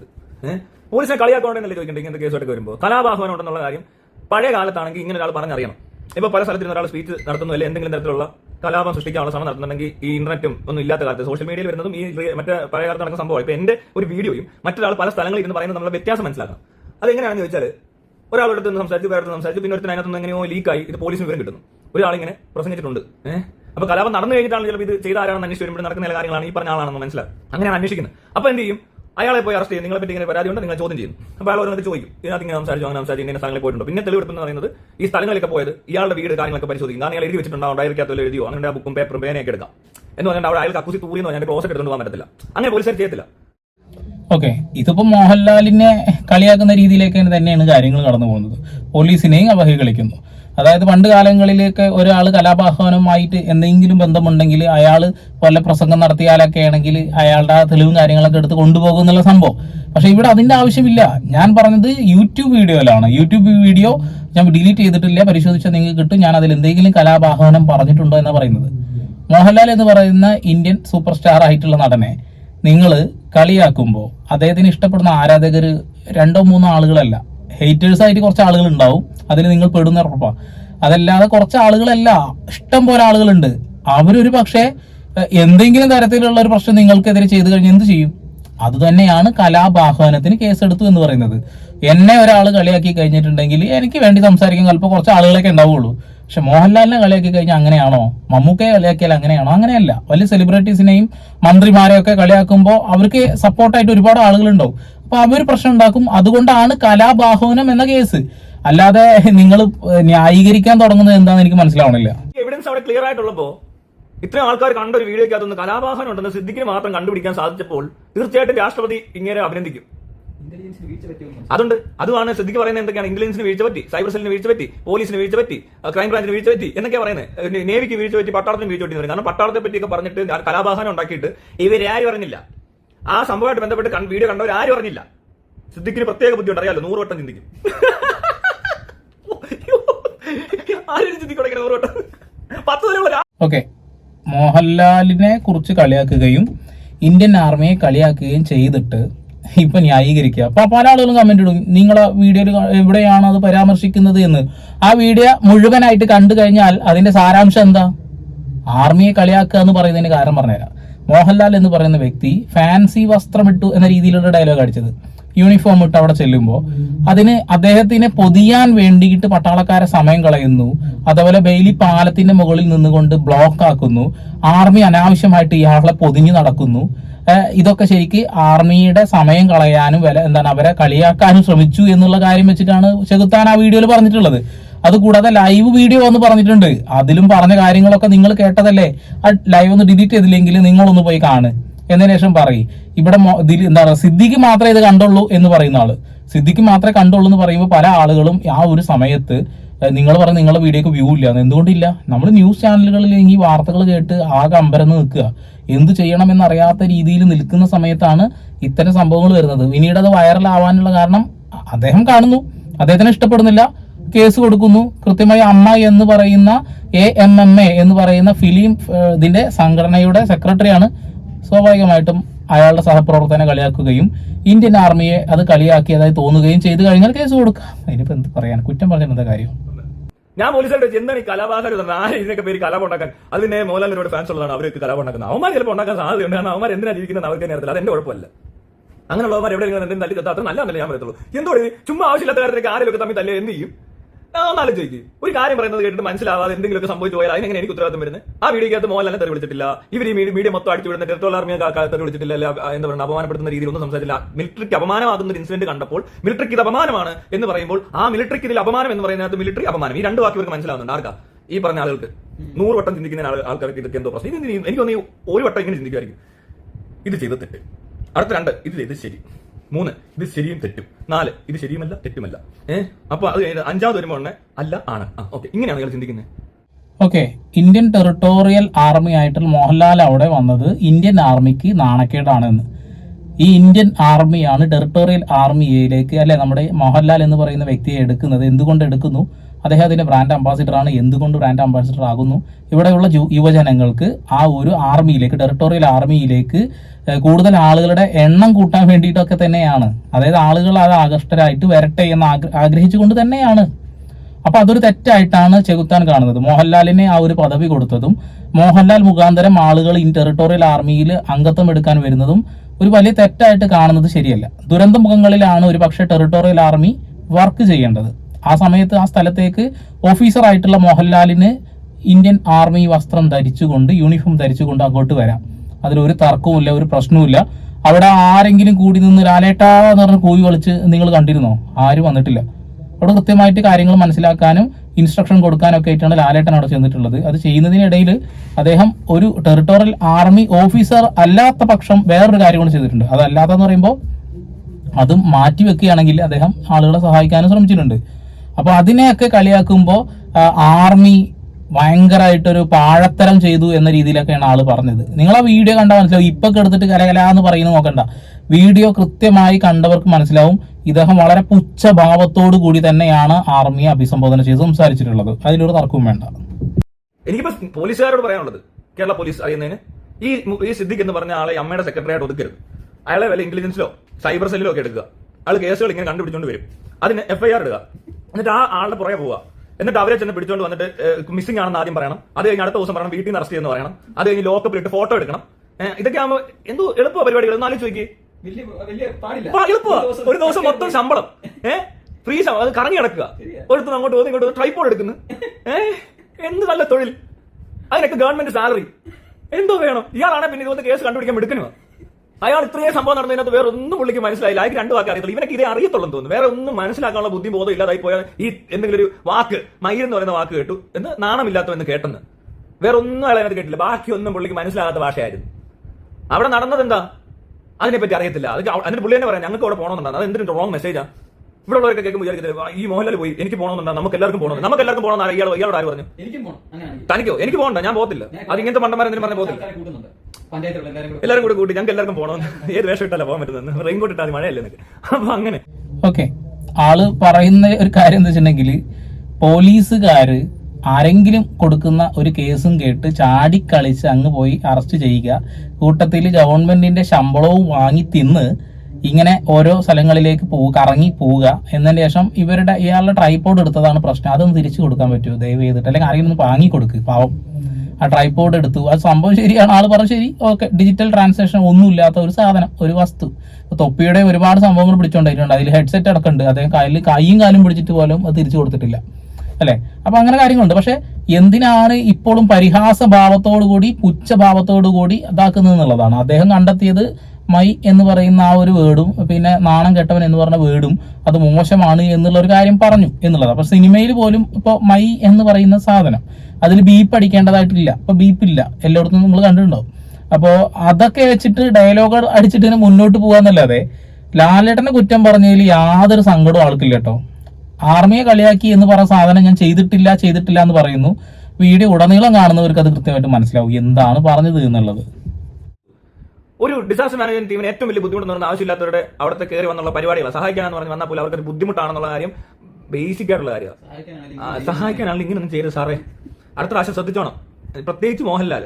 പോലീസിനെ കളിയാക്കണമെന്നല്ലേ ചോദിക്കേണ്ടത് ഇങ്ങനത്തെ കേസൊക്കെ വരുമ്പോൾ കലാപാഹ്വാനം ഉണ്ടെന്നുള്ള കാര്യം പഴയ കാലത്താണെങ്കിൽ ഇങ്ങനെ ഒരാൾ പറഞ്ഞറിയണം. ഇപ്പൊ പല സ്ഥലത്തിൽ ഒരാൾ സ്പീച്ച് നടത്തുന്നു അല്ലെങ്കിൽ എന്തെങ്കിലും തരത്തിലുള്ള കലാപം സൃഷ്ടിക്കാനുള്ള ശ്രമം നടത്തുന്നുണ്ടെങ്കിൽ ഈ ഇന്റർനെറ്റും ഒന്നും ഇല്ലാത്ത കാലത്ത് സോഷ്യൽ മീഡിയയിൽ വരുന്നതും ഈ മറ്റേ പഴയ കാലത്ത് നടക്കുന്ന സംഭവം ഇപ്പൊ എന്റെ ഒരു വീഡിയോയും മറ്റൊരാൾ പല സ്ഥലങ്ങളിൽ ഇരുന്ന് പറയുന്നത് നമ്മളെ വ്യത്യാസം മനസ്സിലാക്കണം അതെങ്ങനെയാണെന്ന് ചോദിച്ചാൽ ഒരാളുടെ അടുത്ത് നിന്ന് സംസാരിച്ചു വേറെ സംസാരിച്ച് പിന്നെ ഒരുത്തിന് അതിനകത്തുനിന്ന് എങ്ങനെയോ ലീക്കായി ഇത് പോലീസിന് വിവരം കിട്ടുന്നു. ഒരാളിങ്ങനെ പ്രസംഗിച്ചിട്ടുണ്ട്. ഏഹ് അപ്പൊ കലാപം നടന്നു കഴിഞ്ഞിട്ടാണ് ചിലപ്പോൾ ഇത് ചെയ്ത ആരാണെന്ന് അന്വേഷിച്ച് വരുമ്പോൾ നടക്കുന്ന ചില കാര്യങ്ങളാണ് ഈ പറഞ്ഞ ആളാണെന്ന് മനസ്സിലാവും അങ്ങനെയാണ് അന്വേഷിക്കുന്നത്. അപ്പൊ എന്ത് ചെയ്യും? അയാളെ പോയി അറസ്റ്റ് ചെയ്യും. നിങ്ങളെ പറ്റി ഇങ്ങനെ പരാതി ഉണ്ട് നിങ്ങൾ ചോദ്യം ചെയ്യും. അപ്പോൾ അയാൾ ഓരോന്നൊക്കെ ചോദിക്കും. ഇതിനകത്ത് ഇങ്ങനെ സംസാരിച്ചു അങ്ങനെ സംസാരിച്ചു ഇങ്ങനെ സ്ഥലങ്ങളിൽ പോയിട്ടുണ്ട്. പിന്നെ തെളിവെടുപ്പ് എന്ന് പറയുന്നത് ഈ സ്ഥലങ്ങളിലൊക്കെ പോയത് ഇയാളുടെ വീട് കാര്യങ്ങളൊക്കെ പരിശോധിക്കും. അയാൾ എഴുതി വെച്ചിട്ടുണ്ടാവും ഡയറിക്കകത്ത് എഴുതിയോ? അങ്ങനെ ബുക്കും പേപ്പറും പേനയൊക്കെ എടുക്കാം. എന്ന് പറഞ്ഞാൽ അവിടെ അയാൾക്ക് അക്കുസി തൂറി പറഞ്ഞാൽ ക്ലോസ് എടുത്തുകൊണ്ട് പോകാൻ പറ്റത്തില്ല. അങ്ങനെ പോലീസ് ചെയ്യത്തില്ല. ഓക്കെ. ഇതിപ്പോ മോഹൻലാലിനെ കളിയാക്കുന്ന രീതിയിലേക്ക് തന്നെയാണ് കാര്യങ്ങൾ കടന്നു പോകുന്നത് പോലീസിനെയും അവഹേളിക്കുന്നു അതായത് പണ്ട് കാലങ്ങളിലേക്ക് ഒരാൾ കലാപാഹ്വാനവുമായിട്ട് എന്തെങ്കിലും ബന്ധമുണ്ടെങ്കിൽ അയാൾ വല്ല പ്രസംഗം നടത്തിയാലൊക്കെ ആണെങ്കിൽ അയാളുടെ തെളിവും കാര്യങ്ങളൊക്കെ എടുത്ത് കൊണ്ടുപോകും എന്നുള്ള സംഭവം. പക്ഷെ ഇവിടെ അതിന്റെ ആവശ്യമില്ല. ഞാൻ പറഞ്ഞത് യൂട്യൂബ് വീഡിയോയിലാണ്. യൂട്യൂബ് വീഡിയോ ഞാൻ ഡിലീറ്റ് ചെയ്തിട്ടില്ല. പരിശോധിച്ചാൽ നിങ്ങൾക്ക് കിട്ടും. ഞാൻ അതിൽ എന്തെങ്കിലും കലാപാഹ്വാനം പറഞ്ഞിട്ടുണ്ടോ എന്ന് പറയുന്നത്. മോഹൻലാൽ എന്ന് പറയുന്ന ഇന്ത്യൻ സൂപ്പർ സ്റ്റാർ ആയിട്ടുള്ള നടനെ നിങ്ങൾ കളിയാക്കുമ്പോൾ അദ്ദേഹത്തിന് ഇഷ്ടപ്പെടുന്ന ആരാധകർ രണ്ടോ മൂന്നോ ആളുകളല്ല. ഹേറ്റേഴ്സായിട്ട് കുറച്ച് ആളുകൾ ഉണ്ടാവും അതിൽ നിങ്ങൾ പെടുന്ന ഉറപ്പാണ് അതല്ലാതെ കുറച്ച് ആളുകളല്ല ഇഷ്ടം പോലെ ആളുകളുണ്ട്. അവരൊരു പക്ഷേ എന്തെങ്കിലും തരത്തിലുള്ള ഒരു പ്രശ്നം നിങ്ങൾക്കെതിരെ ചെയ്തു കഴിഞ്ഞാൽ എന്ത് ചെയ്യും? അത് തന്നെയാണ് കലാപാഹ്വാനത്തിന് കേസെടുത്തു എന്ന് പറയുന്നത്. എന്നെ ഒരാൾ കളിയാക്കി കഴിഞ്ഞിട്ടുണ്ടെങ്കിൽ എനിക്ക് വേണ്ടി സംസാരിക്കാൻ ചിലപ്പോൾ കുറച്ച് ആളുകളൊക്കെ ഉണ്ടാവുള്ളൂ. പക്ഷെ മോഹൻലാലിനെ കളിയാക്കി കഴിഞ്ഞാൽ അങ്ങനെയാണോ? മമ്മൂക്കയെ കളിയാക്കിയാൽ അങ്ങനെയാണോ? അങ്ങനെയല്ല. വലിയ സെലിബ്രിറ്റീസിനെയും മന്ത്രിമാരെയൊക്കെ കളിയാക്കുമ്പോൾ അവർക്ക് സപ്പോർട്ടായിട്ട് ഒരുപാട് ആളുകളുണ്ടാവും. അപ്പോൾ അവർ പ്രശ്നം ഉണ്ടാക്കും. അതുകൊണ്ടാണ് കലാബാഹ്വാനം എന്ന കേസ് അല്ലാതെ നിങ്ങൾ ന്യായീകരിക്കാൻ തുടങ്ങുന്നത് എന്താണെന്ന് എനിക്ക് മനസ്സിലാവണില്ല. എവിഡൻസ് അവിടെ ക്ലിയർ ആയിട്ടുള്ളപ്പോ ഇത്രയും ആൾക്കാർ കണ്ട ഒരു വീഡിയോക്കകത്തൊന്ന് കലാപാഹനം ഉണ്ടെന്ന് സിദ്ദിഖിന് മാത്രം കണ്ടുപിടിക്കാൻ സാധിച്ചപ്പോൾ തീർച്ചയായിട്ടും രാഷ്ട്രപതി ഇങ്ങനെ അഭിനന്ദിക്കും. അതുണ്ട്. അതുമാണ് സിദ്ദിഖ് പറയുന്നത് എന്തൊക്കെയാണ്? ഇന്റലിജൻസിന് വീഴ്ച പറ്റി സൈബർ സെല്ലിന് വീഴ്ച പറ്റി പോലീസിന് വീഴ്ച പറ്റി ക്രൈം ബ്രാഞ്ചിന് വീഴ്ച പറ്റി എന്നൊക്കെ പറയുന്നത്. നേവിക്ക് വീഴ്ച പറ്റി പട്ടാളത്തിന് വീഴ്ച പറ്റി. കാരണം പട്ടാളത്തെ പറ്റിയൊക്കെ പറഞ്ഞിട്ട് കലാപാഹനം ഉണ്ടാക്കിയിട്ട് ഇവരെ ആരും അറിഞ്ഞില്ല. ആ സംഭവമായിട്ട് ബന്ധപ്പെട്ട് വീഡിയോ കണ്ടവർ ആരും അറിഞ്ഞില്ല. സിദ്ദിഖിന് പ്രത്യേക ബുദ്ധിയുണ്ട്. അറിയാലോ? നൂറ് വട്ടം ചിന്തിക്കും ആരും ചിന്തിക്കണം നൂറ് വട്ടം പത്ത് തരം ഒരാ ഓക്കെ. മോഹൻലാലിനെ കുറിച്ച് കളിയാക്കുകയും ഇന്ത്യൻ ആർമിയെ കളിയാക്കുകയും ചെയ്തിട്ട് ഇപ്പൊ ന്യായീകരിക്കുക. അപ്പൊ പല ആളുകളും കമന്റ് ഇടും. നിങ്ങളെ വീഡിയോ എവിടെയാണ് അത് പരാമർശിക്കുന്നത് എന്ന്? ആ വീഡിയോ മുഴുവനായിട്ട് കണ്ടു കഴിഞ്ഞാൽ അതിന്റെ സാരാംശം എന്താ? ആർമിയെ കളിയാക്കുക എന്ന് പറയുന്നതിന് കാരണം പറഞ്ഞുതരാം. മോഹൻലാൽ എന്ന് പറയുന്ന വ്യക്തി ഫാൻസി വസ്ത്രമിട്ടു എന്ന രീതിയിലുള്ള ഡയലോഗ് അടിച്ചത്. യൂണിഫോം ഇട്ട് അവിടെ ചെല്ലുമ്പോൾ അതിന് അദ്ദേഹത്തിനെ പൊതിയാൻ വേണ്ടിയിട്ട് പട്ടാളക്കാരെ സമയം കളയുന്നു. അതുപോലെ ബെയിലി പാലത്തിന്റെ മുകളിൽ നിന്നുകൊണ്ട് ബ്ലോക്ക് ആക്കുന്നു. ആർമി അനാവശ്യമായിട്ട് ഇയാളെ പൊതിഞ്ഞു നടക്കുന്നു. ഇതൊക്കെ ശരിക്ക് ആർമിയുടെ സമയം കളയാനും വില എന്താണ് അവരെ കളിയാക്കാനും ശ്രമിച്ചു എന്നുള്ള കാര്യം വെച്ചിട്ടാണ് ചെകുത്താൻ ആ വീഡിയോയിൽ പറഞ്ഞിട്ടുള്ളത്. അതുകൂടാതെ ലൈവ് വീഡിയോ എന്ന് പറഞ്ഞിട്ടുണ്ട്. അതിലും പറഞ്ഞ കാര്യങ്ങളൊക്കെ നിങ്ങൾ കേട്ടതല്ലേ? ആ ലൈവ് ഒന്ന് ഡിലീറ്റ് ചെയ്തില്ലെങ്കിൽ നിങ്ങളൊന്ന് പോയി കാണ് എന്നതിന് ശേഷം പറയും. ഇവിടെ എന്താ പറയുക സിദ്ദിഖ് മാത്രമേ ഇത് കണ്ടുള്ളൂ എന്ന് പറയുന്ന ആൾ. സിദ്ധിക്ക് മാത്രമേ കണ്ടുള്ളൂ എന്ന് പറയുമ്പോൾ പല ആളുകളും ആ ഒരു സമയത്ത് നിങ്ങൾ പറഞ്ഞ നിങ്ങളുടെ വീഡിയോക്ക് വ്യൂ ഇല്ല. എന്തുകൊണ്ടില്ല? നമ്മൾ ന്യൂസ് ചാനലുകളിൽ ഈ വാർത്തകൾ കേട്ട് ആകെ അമ്പരന്ന് നിൽക്കുക. എന്ത് ചെയ്യണമെന്നറിയാത്ത രീതിയിൽ നിൽക്കുന്ന സമയത്താണ് ഇത്തരം സംഭവങ്ങൾ വരുന്നത്. പിന്നീട് അത് വൈറലാവാനുള്ള കാരണം അദ്ദേഹം കാണുന്നു. അദ്ദേഹത്തിന് ഇഷ്ടപ്പെടുന്നില്ല. കേസ് കൊടുക്കുന്നു. കൃത്യമായി അമ്മ എന്ന് പറയുന്ന എ എം എം എ എന്ന് പറയുന്ന ഫിലിം ഇതിന്റെ സംഘടനയുടെ സെക്രട്ടറിയാണ് സ്വാഭാവികമായിട്ടും അയാളുടെ സഹപ്രവർത്തനം കളിയാക്കുകയും ഇന്ത്യൻ ആർമിയെ അത് കളിയാക്കിയതായി തോന്നുകയും ചെയ്തു കഴിഞ്ഞാൽ കേസ് കൊടുക്കാം. അതിനിപ്പോ എന്ത് പറയാൻ? കുറ്റം പറഞ്ഞിട്ട് എന്താ കാര്യം? ഞാൻ പോലീസുകാരുടെ എന്താണ് ഈ ഇടുന്നത്? ആര് ഇതിനൊക്കെ പേര് കലാപം ഉണ്ടാക്കാൻ അത് ഫാൻസ് ഉള്ളതാണ്. അവർക്ക് കലാപം ഉണ്ടാക്കുന്നത് അവന്മാർ ചിലപ്പോൾ ഉണ്ടാക്കാൻ സാധ്യതയുണ്ട് കാരണം അവന്മാർ എന്തിനാ ജീവിക്കുന്നത്? അവർക്ക് തന്നെ അറിയത്തില്ല. അത് എന്റെ കുഴപ്പമല്ല. അങ്ങനെയുള്ളവർ എവിടെ എന്തെങ്കിലും തല്ലി തത്താ അത്ര നല്ല ഞാൻ പറയത്തുള്ളൂ. എന്തോ ചുമ്മാ ആവശ്യമില്ലാത്ത കാര്യത്തിലേക്ക് ആരെങ്കിലും തമ്മിൽ തല്ലേ? എന്ത് ചെയ്യും? ഒന്ന് ചോദിക്കും ഒരു കാര്യം പറയുന്നത് കേട്ടിട്ട് മനസ്സിലാവാതെ എന്തെങ്കിലുമൊക്കെ സംഭവിച്ചു പോയാൽ അതിനെങ്ങനെ എനിക്ക് ഉത്തരവാദിത്തം വരുന്നത്? ആ വീഡിയോ വീഡിയോക്കകത്ത് മോഹൻലാലിനെ തെറി വിളിച്ചിട്ടില്ല. ഇവർ ഈ മീഡിയ മൊത്തം അടിച്ചു വിടുന്ന ടെറിട്ടോൾ ആർമിയെ തെറി വിളിച്ചിട്ടില്ല അല്ല എന്താ പറയുക അപമാനപ്പെടുത്തുന്ന രീതിയിൽ ഒന്നും സംസാരിച്ചില്ല മിലിറ്ററിക്ക് അപമാനമാകുന്ന ഒരു ഇൻസിഡന്റ് കണ്ടപ്പോൾ മിലിറ്ററിക്ക് ഇത് അപമാനമാണ് എന്ന് പറയുമ്പോൾ ആ മിലിറ്ററിക്ക് ഇതിൽ അപമാനം എന്ന് പറയുന്നത് മിലിറ്ററി അപമാനം. ഈ രണ്ട് വാക്ക് ഇവർക്ക് മനസ്സിലാവുന്നുണ്ട്. ആർക്കാ? ഈ പറഞ്ഞ ആളുകൾക്ക്. നൂറ് വട്ടം ചിന്തിക്കുന്ന ആൾ- ആൾക്കാർക്ക് ഇതൊക്കെ എന്തോ പ്രശ്നം. എനിക്ക് തോന്നി ഒരു വട്ടം ഇങ്ങനെ ചിന്തിക്കുമായിരിക്കും. ഇത് ചെയ്തിട്ട് അടുത്ത രണ്ട് ഇത് ചെയ്ത് ശരി. മൂന്ന് ഇത് ശരിയും തെറ്റും. നാല് ഇത് ശരിയുമല്ല തെറ്റുമല്ല. ഏഹ് അപ്പൊ അത് അഞ്ചാമത് വരുമ്പോൾ അല്ല ആണ്. ഓക്കെ. ഇങ്ങനെയാണ് നിങ്ങൾ ചിന്തിക്കുന്നത്. ഓക്കെ. ഇന്ത്യൻ ടെറിട്ടോറിയൽ ആർമി ആയിട്ടുള്ള മോഹൻലാൽ അവിടെ വന്നത് ഇന്ത്യൻ ആർമിക്ക് നാണക്കേടാണെന്ന്. ഈ ഇന്ത്യൻ ആർമിയാണ് ടെറിട്ടോറിയൽ ആർമിയിലേക്ക് അല്ലെ നമ്മുടെ മോഹൻലാൽ എന്ന് പറയുന്ന വ്യക്തിയെ എടുക്കുന്നത്. എന്തുകൊണ്ട് എടുക്കുന്നു? അദ്ദേഹം അതിന്റെ ബ്രാൻഡ് അംബാസിഡർ ആണ്. എന്തുകൊണ്ട് ബ്രാൻഡ് അംബാസിഡർ ആകുന്നു? ഇവിടെയുള്ള യുവജനങ്ങൾക്ക് ആ ഒരു ആർമിയിലേക്ക് ടെറിട്ടോറിയൽ ആർമിയിലേക്ക് കൂടുതൽ ആളുകളുടെ എണ്ണം കൂട്ടാൻ വേണ്ടിയിട്ടൊക്കെ തന്നെയാണ്. അതായത് ആളുകൾ അത് ആകർഷ്ടരായിട്ട് വരട്ടെ എന്ന് ആഗ്ര- ആഗ്രഹിച്ചുകൊണ്ട് തന്നെയാണ്. അപ്പൊ അതൊരു തെറ്റായിട്ടാണ് ചെകുത്താൻ കാണുന്നത്. മോഹൻലാലിനെ ആ ഒരു പദവി കൊടുത്തതും മോഹൻലാൽ മുഖാന്തരം ആളുകൾ ഇൻ ടെറിട്ടോറിയൽ ആർമിയിൽ അംഗത്വം എടുക്കാൻ വരുന്നതും ഒരു വലിയ തെറ്റായിട്ട് കാണുന്നത് ശരിയല്ല. ദുരന്ത മുഖങ്ങളിലാണ് ഒരു പക്ഷേ ടെറിട്ടോറിയൽ ആർമി വർക്ക് ചെയ്യേണ്ടത്. ആ സമയത്ത് ആ സ്ഥലത്തേക്ക് ഓഫീസറായിട്ടുള്ള മോഹൻലാലിന് ഇന്ത്യൻ ആർമി വസ്ത്രം ധരിച്ചുകൊണ്ട് യൂണിഫോം ധരിച്ചുകൊണ്ട് അങ്ങോട്ട് വരാം. അതിലൊരു തർക്കവുമില്ല ഒരു പ്രശ്നവുമില്ല അവിടെ ആരെങ്കിലും കൂടി നിന്ന് ലാലേട്ടാ എന്ന് പറഞ്ഞ് കൂവി വിളിച്ച് നിങ്ങൾ കണ്ടിരുന്നോ? ആരും വന്നിട്ടില്ല. അവിടെ കൃത്യമായിട്ട് കാര്യങ്ങൾ മനസ്സിലാക്കാനും ഇൻസ്ട്രക്ഷൻ കൊടുക്കാനും ഒക്കെ ആയിട്ടാണ് ലാലേട്ടൻ അവിടെ ചെന്നിട്ടുള്ളത്. അത് ചെയ്യുന്നതിനിടയിൽ അദ്ദേഹം ഒരു ടെറിട്ടോറിയൽ ആർമി ഓഫീസർ അല്ലാത്ത പക്ഷം വേറൊരു കാര്യം കൂടെ ചെയ്തിട്ടുണ്ട്. അതല്ലാത്തെന്ന് പറയുമ്പോൾ അതും മാറ്റി വെക്കുകയാണെങ്കിൽ അദ്ദേഹം ആളുകളെ സഹായിക്കാനും ശ്രമിച്ചിട്ടുണ്ട്. അപ്പൊ അതിനെയൊക്കെ കളിയാക്കുമ്പോൾ ആർമി ഭയങ്കരമായിട്ടൊരു പാഴത്തരം ചെയ്തു എന്ന രീതിയിലൊക്കെയാണ് ആൾ പറഞ്ഞത്. നിങ്ങൾ ആ വീഡിയോ കണ്ടാൽ മനസ്സിലാവും. ഇപ്പൊ എടുത്തിട്ട് കലകലാന്ന് പറയുന്നത് നോക്കണ്ട. വീഡിയോ കൃത്യമായി കണ്ടവർക്ക് മനസ്സിലാവും. ഇദ്ദേഹം വളരെ പുച്ഛഭാവത്തോടു കൂടി തന്നെയാണ് ആർമിയെ അഭിസംബോധന ചെയ്ത് സംസാരിച്ചിട്ടുള്ളത്. അതിലൊരു തർക്കവും വേണ്ട. എനിക്കിപ്പോ പോലീസുകാരോട് പറയാനുള്ളത്. കേരള പോലീസ് അറിയുന്നതിന് ഈ ഈ സിദ്ദിഖ് എന്ന് പറഞ്ഞ ആളെ അമ്മയുടെ സെക്രട്ടറി ആയിട്ട് ഒതുക്കരുത്. അയാളെ വല്ല ഇന്റലിജൻസിലോ സൈബർ സെല്ലിലോ ഒക്കെ എടുക്കുക. അയാൾ കേസുകൾ ഇങ്ങനെ കണ്ടുപിടിച്ചോണ്ട് വരും. അതിന് എഫ്ഐആർ ഇടുക. എന്നിട്ട് ആ ആളുടെ പുറകെ പോവുക. എന്നിട്ട് അവരെ ചെന്ന് പിടിച്ചോണ്ട് വന്നിട്ട് മിസ്സിംഗ് ആണെന്ന് ആദ്യം പറയണം. അത് കഴിഞ്ഞ് അടുത്ത ദിവസം പറയണം വീട്ടിൽ നിന്ന് അറസ്റ്റ് ചെയ്യുന്ന പറയണം. അത് കഴിഞ്ഞ് ലോക്കപ്പിൽ ഇട്ട് ഫോട്ടോ എടുക്കണം. ഇതൊക്കെ ആകുമ്പോൾ എന്തോ എളുപ്പ പരിപാടികൾ. ഒന്ന് ആലോചിച്ച് നോക്കി എളുപ്പമാ. ഒരു ദിവസം മൊത്തം ശമ്പളം. ഏഹ് ഫ്രീ അത് കറങ്ങി കിടക്കുക ഒരുത്തും അങ്ങോട്ട് പോകുന്നു ഇങ്ങോട്ട് ട്രൈപ്പോൾ എടുക്കുന്നു. ഏഹ് എന്ത് നല്ല തൊഴിൽ. അതിനൊക്കെ ഗവൺമെന്റ് സാലറി എന്തോ വേണം. ഇയാളാണെ പിന്നെ ഇതുപോലത്തെ കേസ് കണ്ടുപിടിക്കാൻ എടുക്കണോ അയാൾ ഇത്രയും സംഭവം നടന്നതിനകത്ത് വേറെ ഒന്നും പുള്ളിക്ക് മനസ്സിലായില്ല. അയാൾക്ക് രണ്ട് വാക്ക് അറിയത്തില്ല ഇവനൊക്കെ ഇതേ അറിയത്തുള്ളൂ തോന്നുന്നു. വേറെ ഒന്നും മനസ്സിലാക്കാനുള്ള ബുദ്ധി ബോധം ഇല്ലാതായി പോയാൽ ഈ എന്തെങ്കിലും ഒരു വാക്ക് മയിൽ എന്ന് പറയുന്ന വാക്ക് കേട്ടു എന്ന് നാണമില്ലാത്തവെന്ന് കേട്ടെന്ന്. വേറെ ഒന്നും അയാൾ അതിനകത്ത് കേട്ടില്ല. ബാക്കിയൊന്നും പുള്ളിക്ക് മനസ്സിലാകാത്ത ഭാഷയായിരുന്നു. അവിടെ നടന്നത് എന്താ അതിനെപ്പറ്റി അറിയത്തില്ല. അത് അതിന്റെ പുള്ളി തന്നെ പറയാം ഞങ്ങൾക്ക് അവിടെ പോകണമെന്നുണ്ടാകും അത് എന്തിനും റോങ് മെസ്സേജാ ഇവിടെ ഉള്ളവരൊക്കെ കേൾക്കുമ്പോൾ വിചാരിക്കുന്നത് "ആ, ഈ മോഹൻലാൽ പോയി. എനിക്ക് പോകണമെന്നുണ്ടാ? നമുക്ക് എല്ലാവർക്കും പോകണം നമുക്ക് എല്ലാവർക്കും പോകണം ഇയാൾ ഇയാളോട് ആര് പറഞ്ഞു? എനിക്കും പോകണം അങ്ങനെയാണെങ്കിൽ. തനിക്കോ? എനിക്ക് പോകണ്ട. ഞാൻ പോകത്തില്ല. അത് ഇങ്ങനത്തെ മണ്ടന്മാരെന്തിനും പറഞ്ഞ പോകത്തില്ല. എല്ലാവരും കൂടെ എല്ലാവരും കൂടി കൂട്ടി ഞങ്ങൾക്ക് എല്ലാവർക്കും പോകണം ഏത് വേഷം ഇട്ടല്ല പോകാൻ പറ്റുന്നത് റെയിൻകോട്ട് ഇട്ടാൽ മഴയല്ലേ അപ്പൊ അങ്ങനെ. ഓക്കെ ആൾ പറയുന്ന ഒരു കാര്യം എന്താ വെച്ചിട്ടുണ്ടെങ്കിൽ പോലീസുകാര് ആരെങ്കിലും കൊടുക്കുന്ന ഒരു കേസും കേട്ട് ചാടിക്കളിച്ച് അങ്ങ് പോയി അറസ്റ്റ് ചെയ്യുക. കൂട്ടത്തിൽ ഗവൺമെന്റിന്റെ ശമ്പളവും വാങ്ങി തിന്ന് ഇങ്ങനെ ഓരോ സ്ഥലങ്ങളിലേക്ക് പോവുക കറങ്ങി പോവുക. എന്നതിന് ശേഷം ഇവരുടെ ഇയാളുടെ ട്രൈപോഡ് എടുത്തതാണ് പ്രശ്നം. അതൊന്ന് തിരിച്ചു കൊടുക്കാൻ പറ്റുമോ? ദയവ് ചെയ്തിട്ട്. അല്ലെങ്കിൽ ആരെങ്കിലും ഒന്ന് വാങ്ങി കൊടുക്ക് പാവം. ആ ട്രൈപോഡ് എടുത്തു. ആ സംഭവം ശരിയാണ്. ആൾ പറഞ്ഞു ശരി. ഓക്കെ ഡിജിറ്റൽ ട്രാൻസാക്ഷൻ ഒന്നും ഇല്ലാത്ത ഒരു സാധനം ഒരു വസ്തു. തൊപ്പിയുടെ ഒരുപാട് സംഭവങ്ങൾ പിടിച്ചോണ്ടായിട്ടുണ്ട് അതിൽ ഹെഡ്സെറ്റ് അടക്കമുണ്ട്. അദ്ദേഹം കയ്യിൽ കൈയും കാലും പിടിച്ചിട്ട് പോലും അത് തിരിച്ചു കൊടുത്തിട്ടില്ല. അല്ലെ? അപ്പൊ അങ്ങനെ കാര്യങ്ങളുണ്ട്. പക്ഷെ എന്തിനാണ് ഇപ്പോഴും പരിഹാസ ഭാവത്തോടു കൂടി പുച്ഛഭാവത്തോടു കൂടി ഇതാക്കുന്നത് എന്നുള്ളതാണ്. അദ്ദേഹം കണ്ടെത്തിയത് മൈ എന്ന് പറയുന്ന ആ ഒരു വേർഡും പിന്നെ നാണം കെട്ടവൻ എന്ന് പറഞ്ഞ വേർഡും അത് മോശമാണ് എന്നുള്ള ഒരു കാര്യം പറഞ്ഞു എന്നുള്ളത് അപ്പൊ സിനിമയിൽ പോലും ഇപ്പൊ മൈ എന്ന് പറയുന്ന സാധനം അതിൽ ബീപ്പ് അടിക്കേണ്ടതായിട്ടില്ല. ഇപ്പൊ ബീപ്പില്ല എല്ലായിടത്തും നമ്മൾ കണ്ടിട്ടുണ്ടാവും. അപ്പോ അതൊക്കെ വെച്ചിട്ട് ഡയലോഗ് അടിച്ചിട്ട് ഇങ്ങനെ മുന്നോട്ട് പോകാന്നല്ലാതെ ലാലേട്ടനെ കുറ്റം പറഞ്ഞതിൽ യാതൊരു സങ്കടവും ആൾക്കില്ല കേട്ടോ. ആർമിയെ കളിയാക്കി എന്ന് പറഞ്ഞ സാധനം ഞാൻ ചെയ്തിട്ടില്ല ചെയ്തിട്ടില്ല എന്ന് പറയുന്നു. വീഡിയോ ഉടനീളം കാണുന്നവർക്ക് അത് കൃത്യമായിട്ട് മനസ്സിലാവും. എന്താണ് പറഞ്ഞത് എന്നുള്ളത്. ഒരു ഡിസാസ്റ്റർ മാനേജ്മെന്റ് ടീമിന് ഏറ്റവും വലിയ ബുദ്ധിമുട്ട് എന്ന് ആവശ്യമില്ലാത്തവരുടെ അവിടുത്തെ കയറി വന്നുള്ള പരിപാടികളാണ് സഹായിക്കാനെന്ന് പറഞ്ഞ് വന്നാൽ പോലും അവർക്ക് ബുദ്ധിമുട്ടാണെന്നുള്ള കാര്യം ബേസിക് ആയിട്ടുള്ള കാര്യമാണ് സഹായിക്കാനാണെങ്കിൽ ഇങ്ങനെ ചെയ്ത് സാറേ. അടുത്ത പ്രാവശ്യം ശ്രദ്ധിച്ചോണം. പ്രത്യേകിച്ച് മോഹൻലാൽ.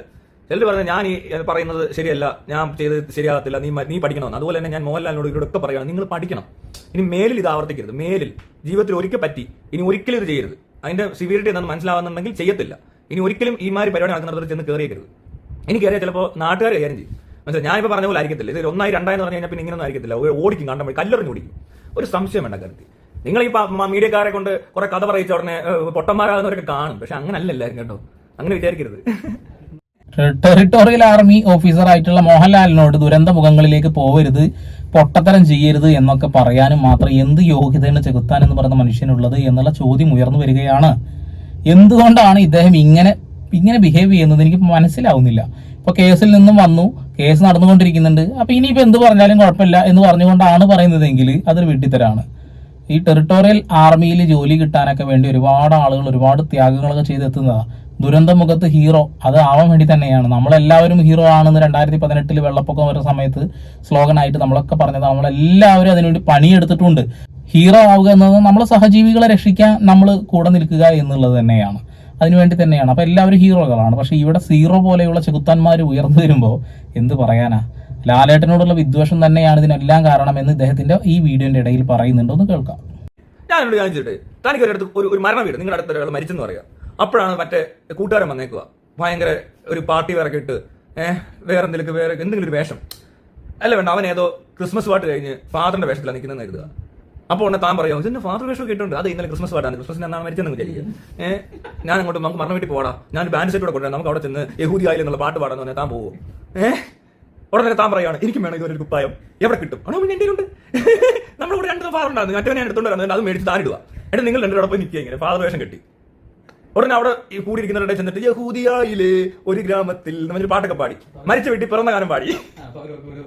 ചിലർ പറഞ്ഞത് ഞാൻ ഈ പറയുന്നത് ശരിയല്ല ഞാൻ ചെയ്ത് ശരിയാകത്തില്ല നീ നീ പഠിക്കണമെന്ന്. അതുപോലെ തന്നെ ഞാൻ മോഹൻലാലിനോട് ഇവരോടൊക്കെ പറയണം നിങ്ങൾ പഠിക്കണം. ഇനി മേലിൽ ഇത് ആവർത്തിക്കരുത് മേലിൽ. ജീവിതത്തിൽ ഒരിക്കൽ പറ്റി ഇനി ഒരിക്കലും ഇത് ചെയ്യരുത്. അതിന്റെ സിവിയറിറ്റി എന്താണെന്ന് മനസ്സിലാവുന്നുണ്ടെങ്കിൽ ചെയ്യത്തില്ല. ഇനി ഒരിക്കലും ഈ മാതിരി പരിപാടി നടക്കുന്നിടത്ത് ചെന്ന് കയറിയേക്കരുത് എനിക്കറിയാം ചിലപ്പോൾ നാട്ടുകാർ കൈകാര്യം ചെയ്യും. മനസ്സിലായി? ഞാനിപ്പോൾ പറഞ്ഞ പോലെ ആയിരിക്കത്തില്ല. ഇത് ഒന്നായി രണ്ടായെന്ന് പറഞ്ഞു കഴിഞ്ഞാൽ പിന്നെ ഇങ്ങനെയൊന്നും ആയിരിക്കത്തില്ല. ഓടിക്കും കണ്ടപ്പോൾ കല്ലെറിഞ്ഞ് ഓടിക്കും. ഒരു സംശയം വേണ്ട കാര്യത്തിൽ നിങ്ങൾ ഈ മീഡിയക്കാരെ കൊണ്ട് കുറെ കഥ പറയിച്ച ഉടനെ പൊട്ടന്മാരാകുന്നവരൊക്കെ കാണും. പക്ഷെ അങ്ങനല്ല എല്ലാവരും കേട്ടോ. അങ്ങനെ വിചാരിക്കരുത്. ടെറിട്ടോറിയൽ ആർമി ഓഫീസർ ആയിട്ടുള്ള മോഹൻലാലിനോട് ദുരന്ത മുഖങ്ങളിലേക്ക് പോവരുത് പൊട്ടത്തരം ചെയ്യരുത് എന്നൊക്കെ പറയാനും മാത്രം എന്ത് യോഗ്യതയാണ് ചെകുത്താൻ എന്ന് പറയുന്ന മനുഷ്യനുള്ളത് എന്നുള്ള ചോദ്യം ഉയർന്നു വരികയാണ്. എന്തുകൊണ്ടാണ് ഇദ്ദേഹം ഇങ്ങനെ ഇങ്ങനെ ബിഹേവ് ചെയ്യുന്നത് എനിക്ക് മനസ്സിലാവുന്നില്ല. ഇപ്പൊ കേസിൽ നിന്നും വന്നു കേസ് നടന്നുകൊണ്ടിരിക്കുന്നുണ്ട്. അപ്പൊ ഇനിയിപ്പോ എന്ത് പറഞ്ഞാലും കുഴപ്പമില്ല എന്ന് പറഞ്ഞുകൊണ്ടാണ് പറയുന്നതെങ്കിൽ അതൊരു വിട്ടിത്തരാണ് ഈ ടെറിട്ടോറിയൽ ആർമിയിൽ ജോലി കിട്ടാനൊക്കെ വേണ്ടി ഒരുപാട് ആളുകൾ ഒരുപാട് ത്യാഗങ്ങളൊക്കെ ചെയ്തെത്തുന്നതാണ് ദുരന്ത മുഖത്ത് ഹീറോ അത് ആവാൻ വേണ്ടി തന്നെയാണ്. നമ്മളെല്ലാവരും ഹീറോ ആണെന്ന് രണ്ടായിരത്തി പതിനെട്ടിൽ വെള്ളപ്പൊക്കം വരുന്ന സമയത്ത് സ്ലോഗൻ ആയിട്ട് നമ്മളൊക്കെ പറഞ്ഞത്. നമ്മളെല്ലാവരും അതിനുവേണ്ടി പണിയെടുത്തിട്ടുണ്ട്. ഹീറോ ആവുക എന്നത് നമ്മളെ സഹജീവികളെ രക്ഷിക്കാൻ നമ്മൾ കൂടെ നിൽക്കുക എന്നുള്ളത് തന്നെയാണ്. അതിനുവേണ്ടി തന്നെയാണ്. അപ്പൊ എല്ലാവരും ഹീറോകളാണ് പക്ഷേ ഇവിടെ സീറോ പോലെയുള്ള ചെകുത്താന്മാർ ഉയർന്നു വരുമ്പോൾ എന്ത് പറയാനാ? ലാലേട്ടനോടുള്ള വിദ്വേഷം തന്നെയാണ് ഇതിനെല്ലാം കാരണമെന്ന് ഇദ്ദേഹത്തിന്റെ ഈ വീഡിയോന്റെ ഇടയിൽ പറയുന്നുണ്ട്. ഒന്ന് കേൾക്കാം. ഞാനോട് ചോദിച്ചിട്ട് തനിക്ക് ഒരിടത്ത് ഒരു ഒരു മരണം വീട്. നിങ്ങളുടെ അടുത്ത് ഒരാൾ മരിച്ചെന്ന് പറയുക അപ്പോഴാണ് മറ്റേ കൂട്ടുകാരൻ വന്നേക്കുക ഭയങ്കര ഒരു പാർട്ടി വേറൊക്കെ ഇട്ട് ഏഹ് വേറെ എന്തെങ്കിലും വേറെ എന്തെങ്കിലും ഒരു വേഷം. അല്ല വേണ്ട അവൻ ഏതോ ക്രിസ്മസ് പാട്ട് കഴിഞ്ഞ് ഫാദറിന്റെ വേഷത്തിലാണ് നിൽക്കുന്നത് കരുതുക. അപ്പോൾ ഉടനെ താൻ പറയാം ഫാദർ വേഷം കിട്ടുന്നുണ്ട് അത് ഇന്നലെ ക്രിസ്മസ് പാട്ടാണ്. ക്രിസ്മസിന് എന്നാണ് മരിച്ചെന്ന് വിചാരിക്കുക ഏഹ് ഞാൻ അങ്ങോട്ട് നമുക്ക് മരണം വീട്ടിൽ പോടാ ഞാൻ ബാൻഡ് സെറ്റ് കൂടെ കൊണ്ടുവരാം. നമുക്ക് അവിടെ ചെന്ന് യഹൂദി ആയില്ലെന്നുള്ള പാട്ട് പാടാന്ന് പറഞ്ഞാൽ താൻ പോകും ഏഹ് ഉടനെ താൻ പറയാണ് എനിക്കും വേണം ഇതൊരു കുപ്പായം. എവിടെ കിട്ടും? ആണോ പിന്നെ എന്റെ ഉണ്ട് നമ്മൾ ഇവിടെ രണ്ട് ഫാദർ ഉണ്ടായിരുന്നു. മറ്റവനെ ഞാൻ എടുത്തോണ്ട് വരുന്നത് അത് മേടിച്ച് താനിടുക. എന്നിട്ട് നിങ്ങൾ രണ്ടുപേരും പോയി നിൽക്കുക ഇങ്ങനെ. ഫാദർ വേഷം കെട്ടി. ഉടനെ അവിടെ ഈ കൂടിയിരിക്കുന്നവരുടെ ചെന്നിട്ട് യഹൂദിയായിലെ ഒരു ഗ്രാമത്തിൽ എന്നൊരു പാട്ടൊക്കെ പാടി. മരിച്ച വീട്ടിൽ പിറന്ന കാലം പാടി. ഒരു ഒരു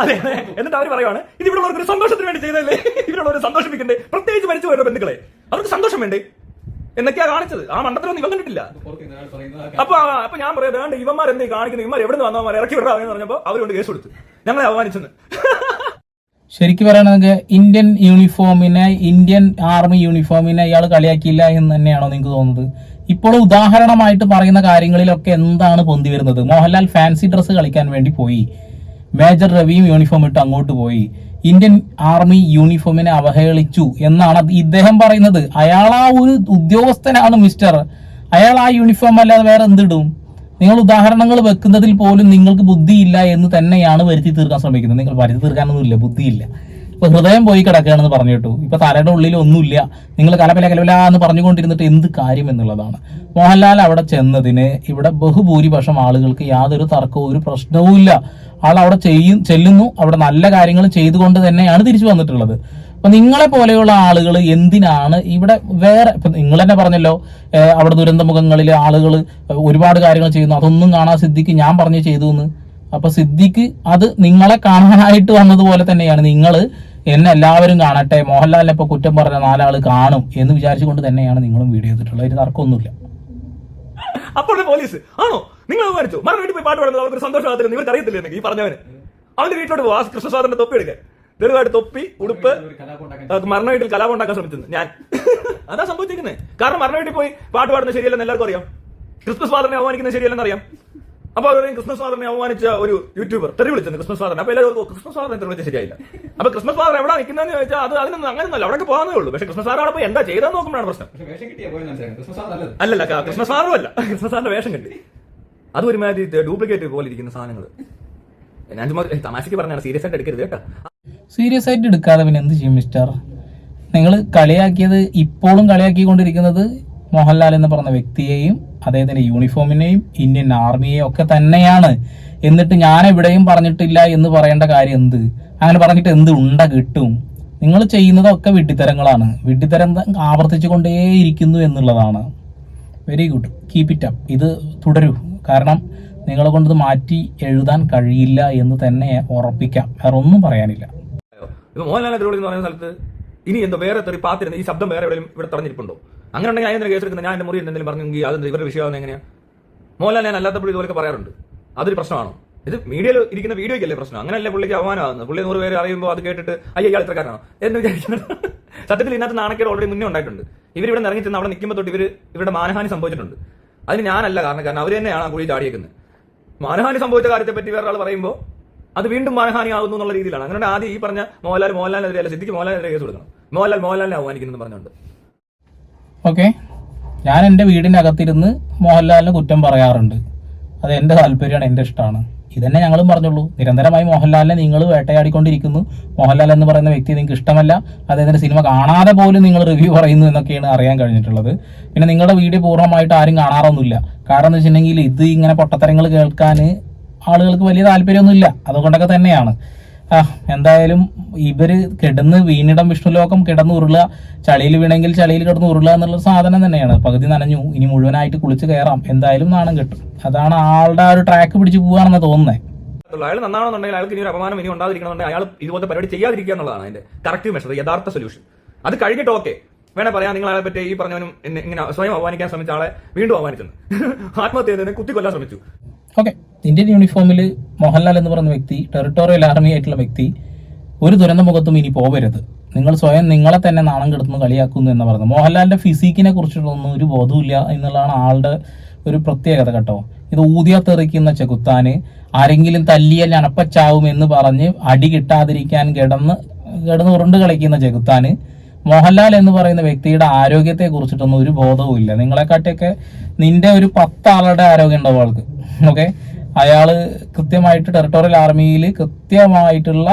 അതെ. എന്നിട്ട് അവർ പറയുവാണ് ഇത് ഇവിടെ ഒരു സന്തോഷത്തിന് വേണ്ടി ചെയ്തല്ലേ ഇവിടെ സന്തോഷിപ്പിക്കണ്ടേ? പ്രത്യേകിച്ച് മരിച്ചു പോയ ബന്ധുക്കളെ അവർക്ക് സന്തോഷം വേണ്ടേ? എന്നൊക്കെയാ കാണിച്ചത്. ആ മണ്ടത്തിലൊന്നും ഇവൻ കണ്ടിട്ടില്ല. അപ്പൊ അപ്പൊ ഞാൻ പറയാം വേണ്ട ഇവന്മാർ എന്തേ കാണിക്കുന്നത് ഇവന്മാർ എവിടെ നിന്ന് വന്നവന്മാർ ഇറക്കി വിടാ എന്ന് പറഞ്ഞപ്പോ അവരോട് കേസ് കൊടുത്തു. ഞങ്ങളെ അവമാനിച്ചെന്ന് ശരിക്കും പറയുകയാണെങ്കിൽ ഇന്ത്യൻ യൂണിഫോമിനെ ഇന്ത്യൻ ആർമി യൂണിഫോമിനെ ഇയാൾ കളിയാക്കിയില്ല എന്ന് തന്നെയാണോ നിങ്ങൾക്ക് തോന്നുന്നത്? ഇപ്പോൾ ഉദാഹരണമായിട്ട് പറയുന്ന കാര്യങ്ങളിലൊക്കെ എന്താണ് പൊന്തി വരുന്നത്? മോഹൻലാൽ ഫാൻസി ഡ്രസ്സ് കളിക്കാൻ വേണ്ടി പോയി. മേജർ രവിയും യൂണിഫോം ഇട്ട് അങ്ങോട്ട് പോയി. ഇന്ത്യൻ ആർമി യൂണിഫോമിനെ അവഹേളിച്ചു എന്നാണ് ഇദ്ദേഹം പറയുന്നത്. അയാൾ ആ ഒരു ഉദ്യോഗസ്ഥനാണ് മിസ്റ്റർ. അയാൾ ആ യൂണിഫോം അല്ലാതെ വേറെ എന്തിടും? നിങ്ങൾ ഉദാഹരണങ്ങൾ വെക്കുന്നതിൽ പോലും നിങ്ങൾക്ക് ബുദ്ധിയില്ല എന്ന് തന്നെയാണ് വരുത്തി തീർക്കാൻ ശ്രമിക്കുന്നത്. നിങ്ങൾ വരുത്തി തീർക്കാനൊന്നുമില്ല ബുദ്ധിയില്ല. ഇപ്പൊ ഹൃദയം പോയി കിടക്കുകയാണെന്ന് പറഞ്ഞു കേട്ടു. ഇപ്പൊ തലയുടെ ഉള്ളിൽ ഒന്നുമില്ല. നിങ്ങൾ കലപില കലപില എന്ന് പറഞ്ഞുകൊണ്ടിരുന്നിട്ട് എന്ത് കാര്യം എന്നുള്ളതാണ്. മോഹൻലാൽ അവിടെ ചെന്നതിന് ഇവിടെ ബഹുഭൂരിപക്ഷം ആളുകൾക്ക് യാതൊരു തർക്കവും ഒരു പ്രശ്നവുമില്ല ആൾ അവിടെ ചെയ്യും ചെല്ലുന്നു. അവിടെ നല്ല കാര്യങ്ങൾ ചെയ്തുകൊണ്ട് തന്നെയാണ് തിരിച്ചു വന്നിട്ടുള്ളത്. അപ്പൊ നിങ്ങളെ പോലെയുള്ള ആളുകൾ എന്തിനാണ് ഇവിടെ വേറെ ഇപ്പൊ നിങ്ങൾ തന്നെ പറഞ്ഞല്ലോ അവിടെ ദുരന്തമുഖങ്ങളിൽ ആളുകൾ ഒരുപാട് കാര്യങ്ങൾ ചെയ്യുന്നു. അതൊന്നും കാണാൻ സിദ്ധിക്ക് ഞാൻ പറഞ്ഞു ചെയ്തു എന്ന് അപ്പൊ സിദ്ദിഖ് അത് നിങ്ങളെ കാണാനായിട്ട് വന്നതുപോലെ തന്നെയാണ്. നിങ്ങൾ എന്നെ എല്ലാവരും കാണട്ടെ. മോഹൻലാലിനെ ഇപ്പോൾ കുറ്റം പറഞ്ഞ നാലാൾ കാണും എന്ന് വിചാരിച്ചുകൊണ്ട് തന്നെയാണ് നിങ്ങളും വീഡിയോ ചെയ്തിട്ടുള്ളത് അതിന് തർക്കമൊന്നുമില്ല. അപ്പോൾ പോലീസ്. ആണോ? നിങ്ങൾ വിചാരിച്ചു? മരണം വീട്ടിൽ പോയി പാട്ട് പാടുന്നത് അവർക്ക് സന്തോഷമാകത്തില്ല നിങ്ങൾക്ക് അറിയത്തില്ല ഈ പറഞ്ഞവന്. അവന്റെ വീട്ടിലോട്ട് പോവാ. കൃഷ്ണസ്വാദന്റെ തൊപ്പി എടുക്കാൻ. ദീർഘമായിട്ട് തൊപ്പി ഉടുപ്പ് ആ, മരണ വീട്ടിൽ കലാപം ഉണ്ടാക്കാൻ ശ്രമിച്ചത് ഞാൻ. അതാ സംഭവിച്ചിരിക്കുന്നത് കാരണം മരണ വീട്ടിൽ പോയി പാട്ട് പാടുന്നത് ശരിയല്ലെന്ന് എല്ലാവർക്കും അറിയാം. ക്രിസ്മസ് ഫാദറിനെ അവമാനിക്കുന്നത് ശരിയല്ലെന്ന് അറിയാം. അപ്പൊ അവർ പറയും ക്രിസ്മസ് ഫാദറിനെ അവമാനിച്ച ഒരു യൂട്യൂബർ തെറി വിളിച്ചത് ക്രിസ്മസ് ഫാദറിനെ. അപ്പൊ എല്ലാവരും ക്രിസ്മസ് ഫാദറിനെ തെറി വിളിച്ച ശരിയായില്ല. അപ്പൊ ക്രിസ്മസ് ഫാദർ എവിടെ നിൽക്കുന്നതെന്ന് ചോദിച്ചാൽ അത് അതിനൊന്നും അങ്ങനെയൊന്നുമല്ല അവിടെ പോകാന്നേ ഉള്ളൂ. പക്ഷെ ക്രിസ്മസ് ഫാദർ അവിടെ പോയി എന്താ ചെയ്തെന്ന് നോക്കുമ്പോഴാണ് പ്രശ്നം. അല്ലല്ല. ക- ക്രിസ്മസ് ഫാദറും അല്ല. ക്രിസ്മസ് ഫാദറിന്റെ വേഷം കിട്ടി. അത് ഒരുമാതിരി ഡ്യൂപ്ലിക്കേറ്റ് പോലെ ഇരിക്കുന്ന സാധനങ്ങൾ ഞാൻ ചുമ്മാ തമാശക്ക് പറഞ്ഞാണ് സീരിയസ് ആയിട്ട് എടുക്കരുത് കേട്ടോ. സീരിയസ് ആയിട്ട് എടുക്കാതെ പിന്നെ എന്ത് ചെയ്യും മിസ്റ്റർ? നിങ്ങൾ കളിയാക്കിയത് ഇപ്പോഴും കളിയാക്കിക്കൊണ്ടിരിക്കുന്നത് മോഹൻലാൽ എന്ന് പറഞ്ഞ വ്യക്തിയെയും അദ്ദേഹത്തിന്റെ യൂണിഫോമിനെയും ഇന്ത്യൻ ആർമിയെയും ഒക്കെ തന്നെയാണ്. എന്നിട്ട് ഞാൻ എവിടെയും പറഞ്ഞിട്ടില്ല എന്ന് പറയേണ്ട കാര്യം എന്ത്? അങ്ങനെ പറഞ്ഞിട്ട് എന്ത് ഉണ്ട കിട്ടും? നിങ്ങൾ ചെയ്യുന്നതൊക്കെ വിഡ്ഢിത്തരങ്ങളാണ്. വിഡ്ഢിത്തരം ആവർത്തിച്ചു കൊണ്ടേയിരിക്കുന്നു എന്നുള്ളതാണ്. Very good keep it up ഇത് തുടരൂ. കാരണം നിങ്ങളെ കൊണ്ടത് മാറ്റി എഴുതാൻ കഴിയില്ല എന്ന് തന്നെ ഉറപ്പിക്കാം. വേറെ ഒന്നും പറയാനില്ല. മോഹൻലാൽ സ്ഥലത്ത് ഇനി എന്തോ വേറെ തെറി പാത്തിരുന്ന ഈ ശബ്ദം വേറെ എവിടെയും ഇവിടെ തടഞ്ഞിരിപ്പുണ്ടോ? അങ്ങനെ ഉണ്ടെങ്കിൽ അതിന് കേസെടുക്കുന്നത് ഞാൻ എന്റെ മുറി എന്തെങ്കിലും പറഞ്ഞെങ്കിൽ അത് ഇവരുടെ വിഷയമാവുന്ന എങ്ങനെയാ? മോഹൻലാൽ ഞാൻ അല്ലാത്തപ്പോൾ ഇതുപോലെ പറയാറുണ്ട്. അതൊരു പ്രശ്നമാണോ? ഇത് മീഡിയയിൽ ഇരിക്കുന്ന വീഡിയോയ്ക്കല്ലേ പ്രശ്നം. അങ്ങനെയല്ലേ പുള്ളിക്ക് അവമാനമാകുന്നത് പുള്ളി നൂറ് പേര് അറിയുമ്പോൾ അത് കേട്ടിട്ട് അയ്യോ ഇയാൾ ഇത്രക്കാരനാണോ? എന്ന് വിചാരിക്കുന്നത്. സത്യത്തിൽ ഇതിനകത്ത് നാണക്കേട് ഓൾറെഡി മുന്നേ ഉണ്ടായിട്ടുണ്ട്. ഇവർ ഇവിടെ ഇറങ്ങി ചെന്ന് അവിടെ നിൽക്കുമ്പോൾ തൊട്ട് ഇവർ ഇവരുടെ മാനഹാനി സംഭവിച്ചിട്ടുണ്ട്. അതിന് ഞാനല്ല കാരണം. കാരണം അവർ തന്നെയാണ് ആ കുഴി ചാടിയേക്കുന്നത്. മാനഹാനി സംഭവിച്ച കാര്യത്തെ പറ്റി വേറെ ആൾ പറയുമ്പോൾ അത് വീണ്ടും മാനഹാനി ആകുന്നു എന്നുള്ള രീതിയിലാണ്. അങ്ങനെ ആദ്യം ഈ പറഞ്ഞ മോഹൻലാൽ മോഹൻലാലിനെതിരെ അല്ല സിദ്ദിഖ് മോഹൻലാലിനെതിരെ കേസ് കൊടുക്കണം. മോഹൻലാൽ മോഹൻലാലിനെ അവമാനിക്കുന്നു പറഞ്ഞുകൊണ്ട്. ഓക്കെ? ഞാൻ എന്റെ വീടിന്റെ അകത്തിരുന്ന് മോഹൻലാലിന് കുറ്റം പറയാറുണ്ട്. അത് എന്റെ താല്പര്യമാണ് എന്റെ ഇഷ്ടമാണ്. ഇതന്നെ ഞങ്ങളും പറഞ്ഞുള്ളൂ. നിരന്തരമായി മോഹൻലാലിനെ നിങ്ങൾ വേട്ടയാടിക്കൊണ്ടിരിക്കുന്നു. മോഹൻലാൽ എന്ന് പറയുന്ന വ്യക്തി നിങ്ങൾക്ക് ഇഷ്ടമല്ല. അദ്ദേഹത്തിന്റെ സിനിമ കാണാതെ പോലും നിങ്ങൾ റിവ്യൂ പറയുന്നു എന്നൊക്കെയാണ് അറിയാൻ കഴിഞ്ഞിട്ടുള്ളത്. പിന്നെ നിങ്ങളുടെ വീഡിയോ പൂർണമായിട്ട് ആരും കാണാറൊന്നുമില്ല. കാരണം എന്ന് വെച്ചിട്ടുണ്ടെങ്കിൽ ഇത് ഇങ്ങനെ പൊട്ടത്തരങ്ങൾ കേൾക്കാൻ ആളുകൾക്ക് വലിയ താല്പര്യമൊന്നുമില്ല. അതുകൊണ്ടൊക്കെ തന്നെയാണ്. ആ എന്തായാലും ഇവർ കിടന്ന് വീണിടം വിഷ്ണുലോകം കിടന്ന് ഉരുള ചളിയിൽ വീണെങ്കിൽ ചളിയിൽ കിടന്ന് ഉരുള എന്നുള്ള സാധനം തന്നെയാണ്. പകുതി നനഞ്ഞു. ഇനി മുഴുവനായിട്ട് കുളിച്ച് കയറാം. എന്തായാലും നാണം കിട്ടും. അതാണ് ആളുടെ ആ ഒരു ട്രാക്ക് പിടിച്ച് പോവാണെന്ന് തോന്നുന്നത് അയാൾ നന്നാണെന്നുണ്ടെങ്കിൽ അയാൾക്ക് ഇനി ഒരു അപമാനം ഇനി ഉണ്ടാതിരിക്കണമെന്നുണ്ടെങ്കിൽ അയാൾ ഇതുപോലത്തെ പരിപാടി ചെയ്യാതിരിക്കുക എന്നുള്ളതാണ് അതിന്റെ കറക്റ്റ് മെഷർ യഥാർത്ഥ സൊല്യൂഷൻ അത് കഴിഞ്ഞിട്ട് ഓക്കെ വേണേ പറയാം നിങ്ങൾ അയാളെ പറ്റി ഈ പറഞ്ഞവനും ഇങ്ങനെ സ്വയം അവമാനിക്കാൻ ശ്രമിച്ച ആളെ വീണ്ടും അവമാനിച്ചെന്ന് ആത്മഹത്യ കുത്തിക്കൊല്ലാൻ ശ്രമിച്ചു. ഓക്കെ ഇന്ത്യൻ യൂണിഫോമിൽ മോഹൻലാൽ എന്ന് പറയുന്ന വ്യക്തി ടെറിട്ടോറിയൽ ആർമി ആയിട്ടുള്ള വ്യക്തി ഒരു ദുരന്ത മുഖത്തും ഇനി പോവരുത്. നിങ്ങൾ സ്വയം നിങ്ങളെ തന്നെ നാണം കെടുത്തുന്നു കളിയാക്കുന്നു എന്ന് പറയുന്നത്. മോഹൻലാലിന്റെ ഫിസിക്കിനെ കുറിച്ചിട്ടൊന്നും ഒരു ബോധവുമില്ല എന്നുള്ളതാണ് ആളുടെ ഒരു പ്രത്യേകത കേട്ടോ. ഇത് ഊതിയ തെറിക്കുന്ന ചെകുത്താന് ആരെങ്കിലും തല്ലിയ ഞണപ്പച്ചാവും എന്ന് പറഞ്ഞ് അടി കിട്ടാതിരിക്കാൻ കിടന്ന് കിടന്ന് ഉരുണ്ട് കളിക്കുന്ന ചെകുത്താന് മോഹൻലാൽ എന്ന് പറയുന്ന വ്യക്തിയുടെ ആരോഗ്യത്തെ കുറിച്ചിട്ടൊന്നും ഒരു ബോധവും ഇല്ല നിങ്ങളെക്കാട്ടിയൊക്കെ നിന്റെ ഒരു പത്താളുടെ ആരോഗ്യം ഉണ്ടാവും ആൾക്ക്. ഓക്കെ അയാൾ കൃത്യമായിട്ട് ടെറിട്ടോറിയൽ ആർമിയിൽ കൃത്യമായിട്ടുള്ള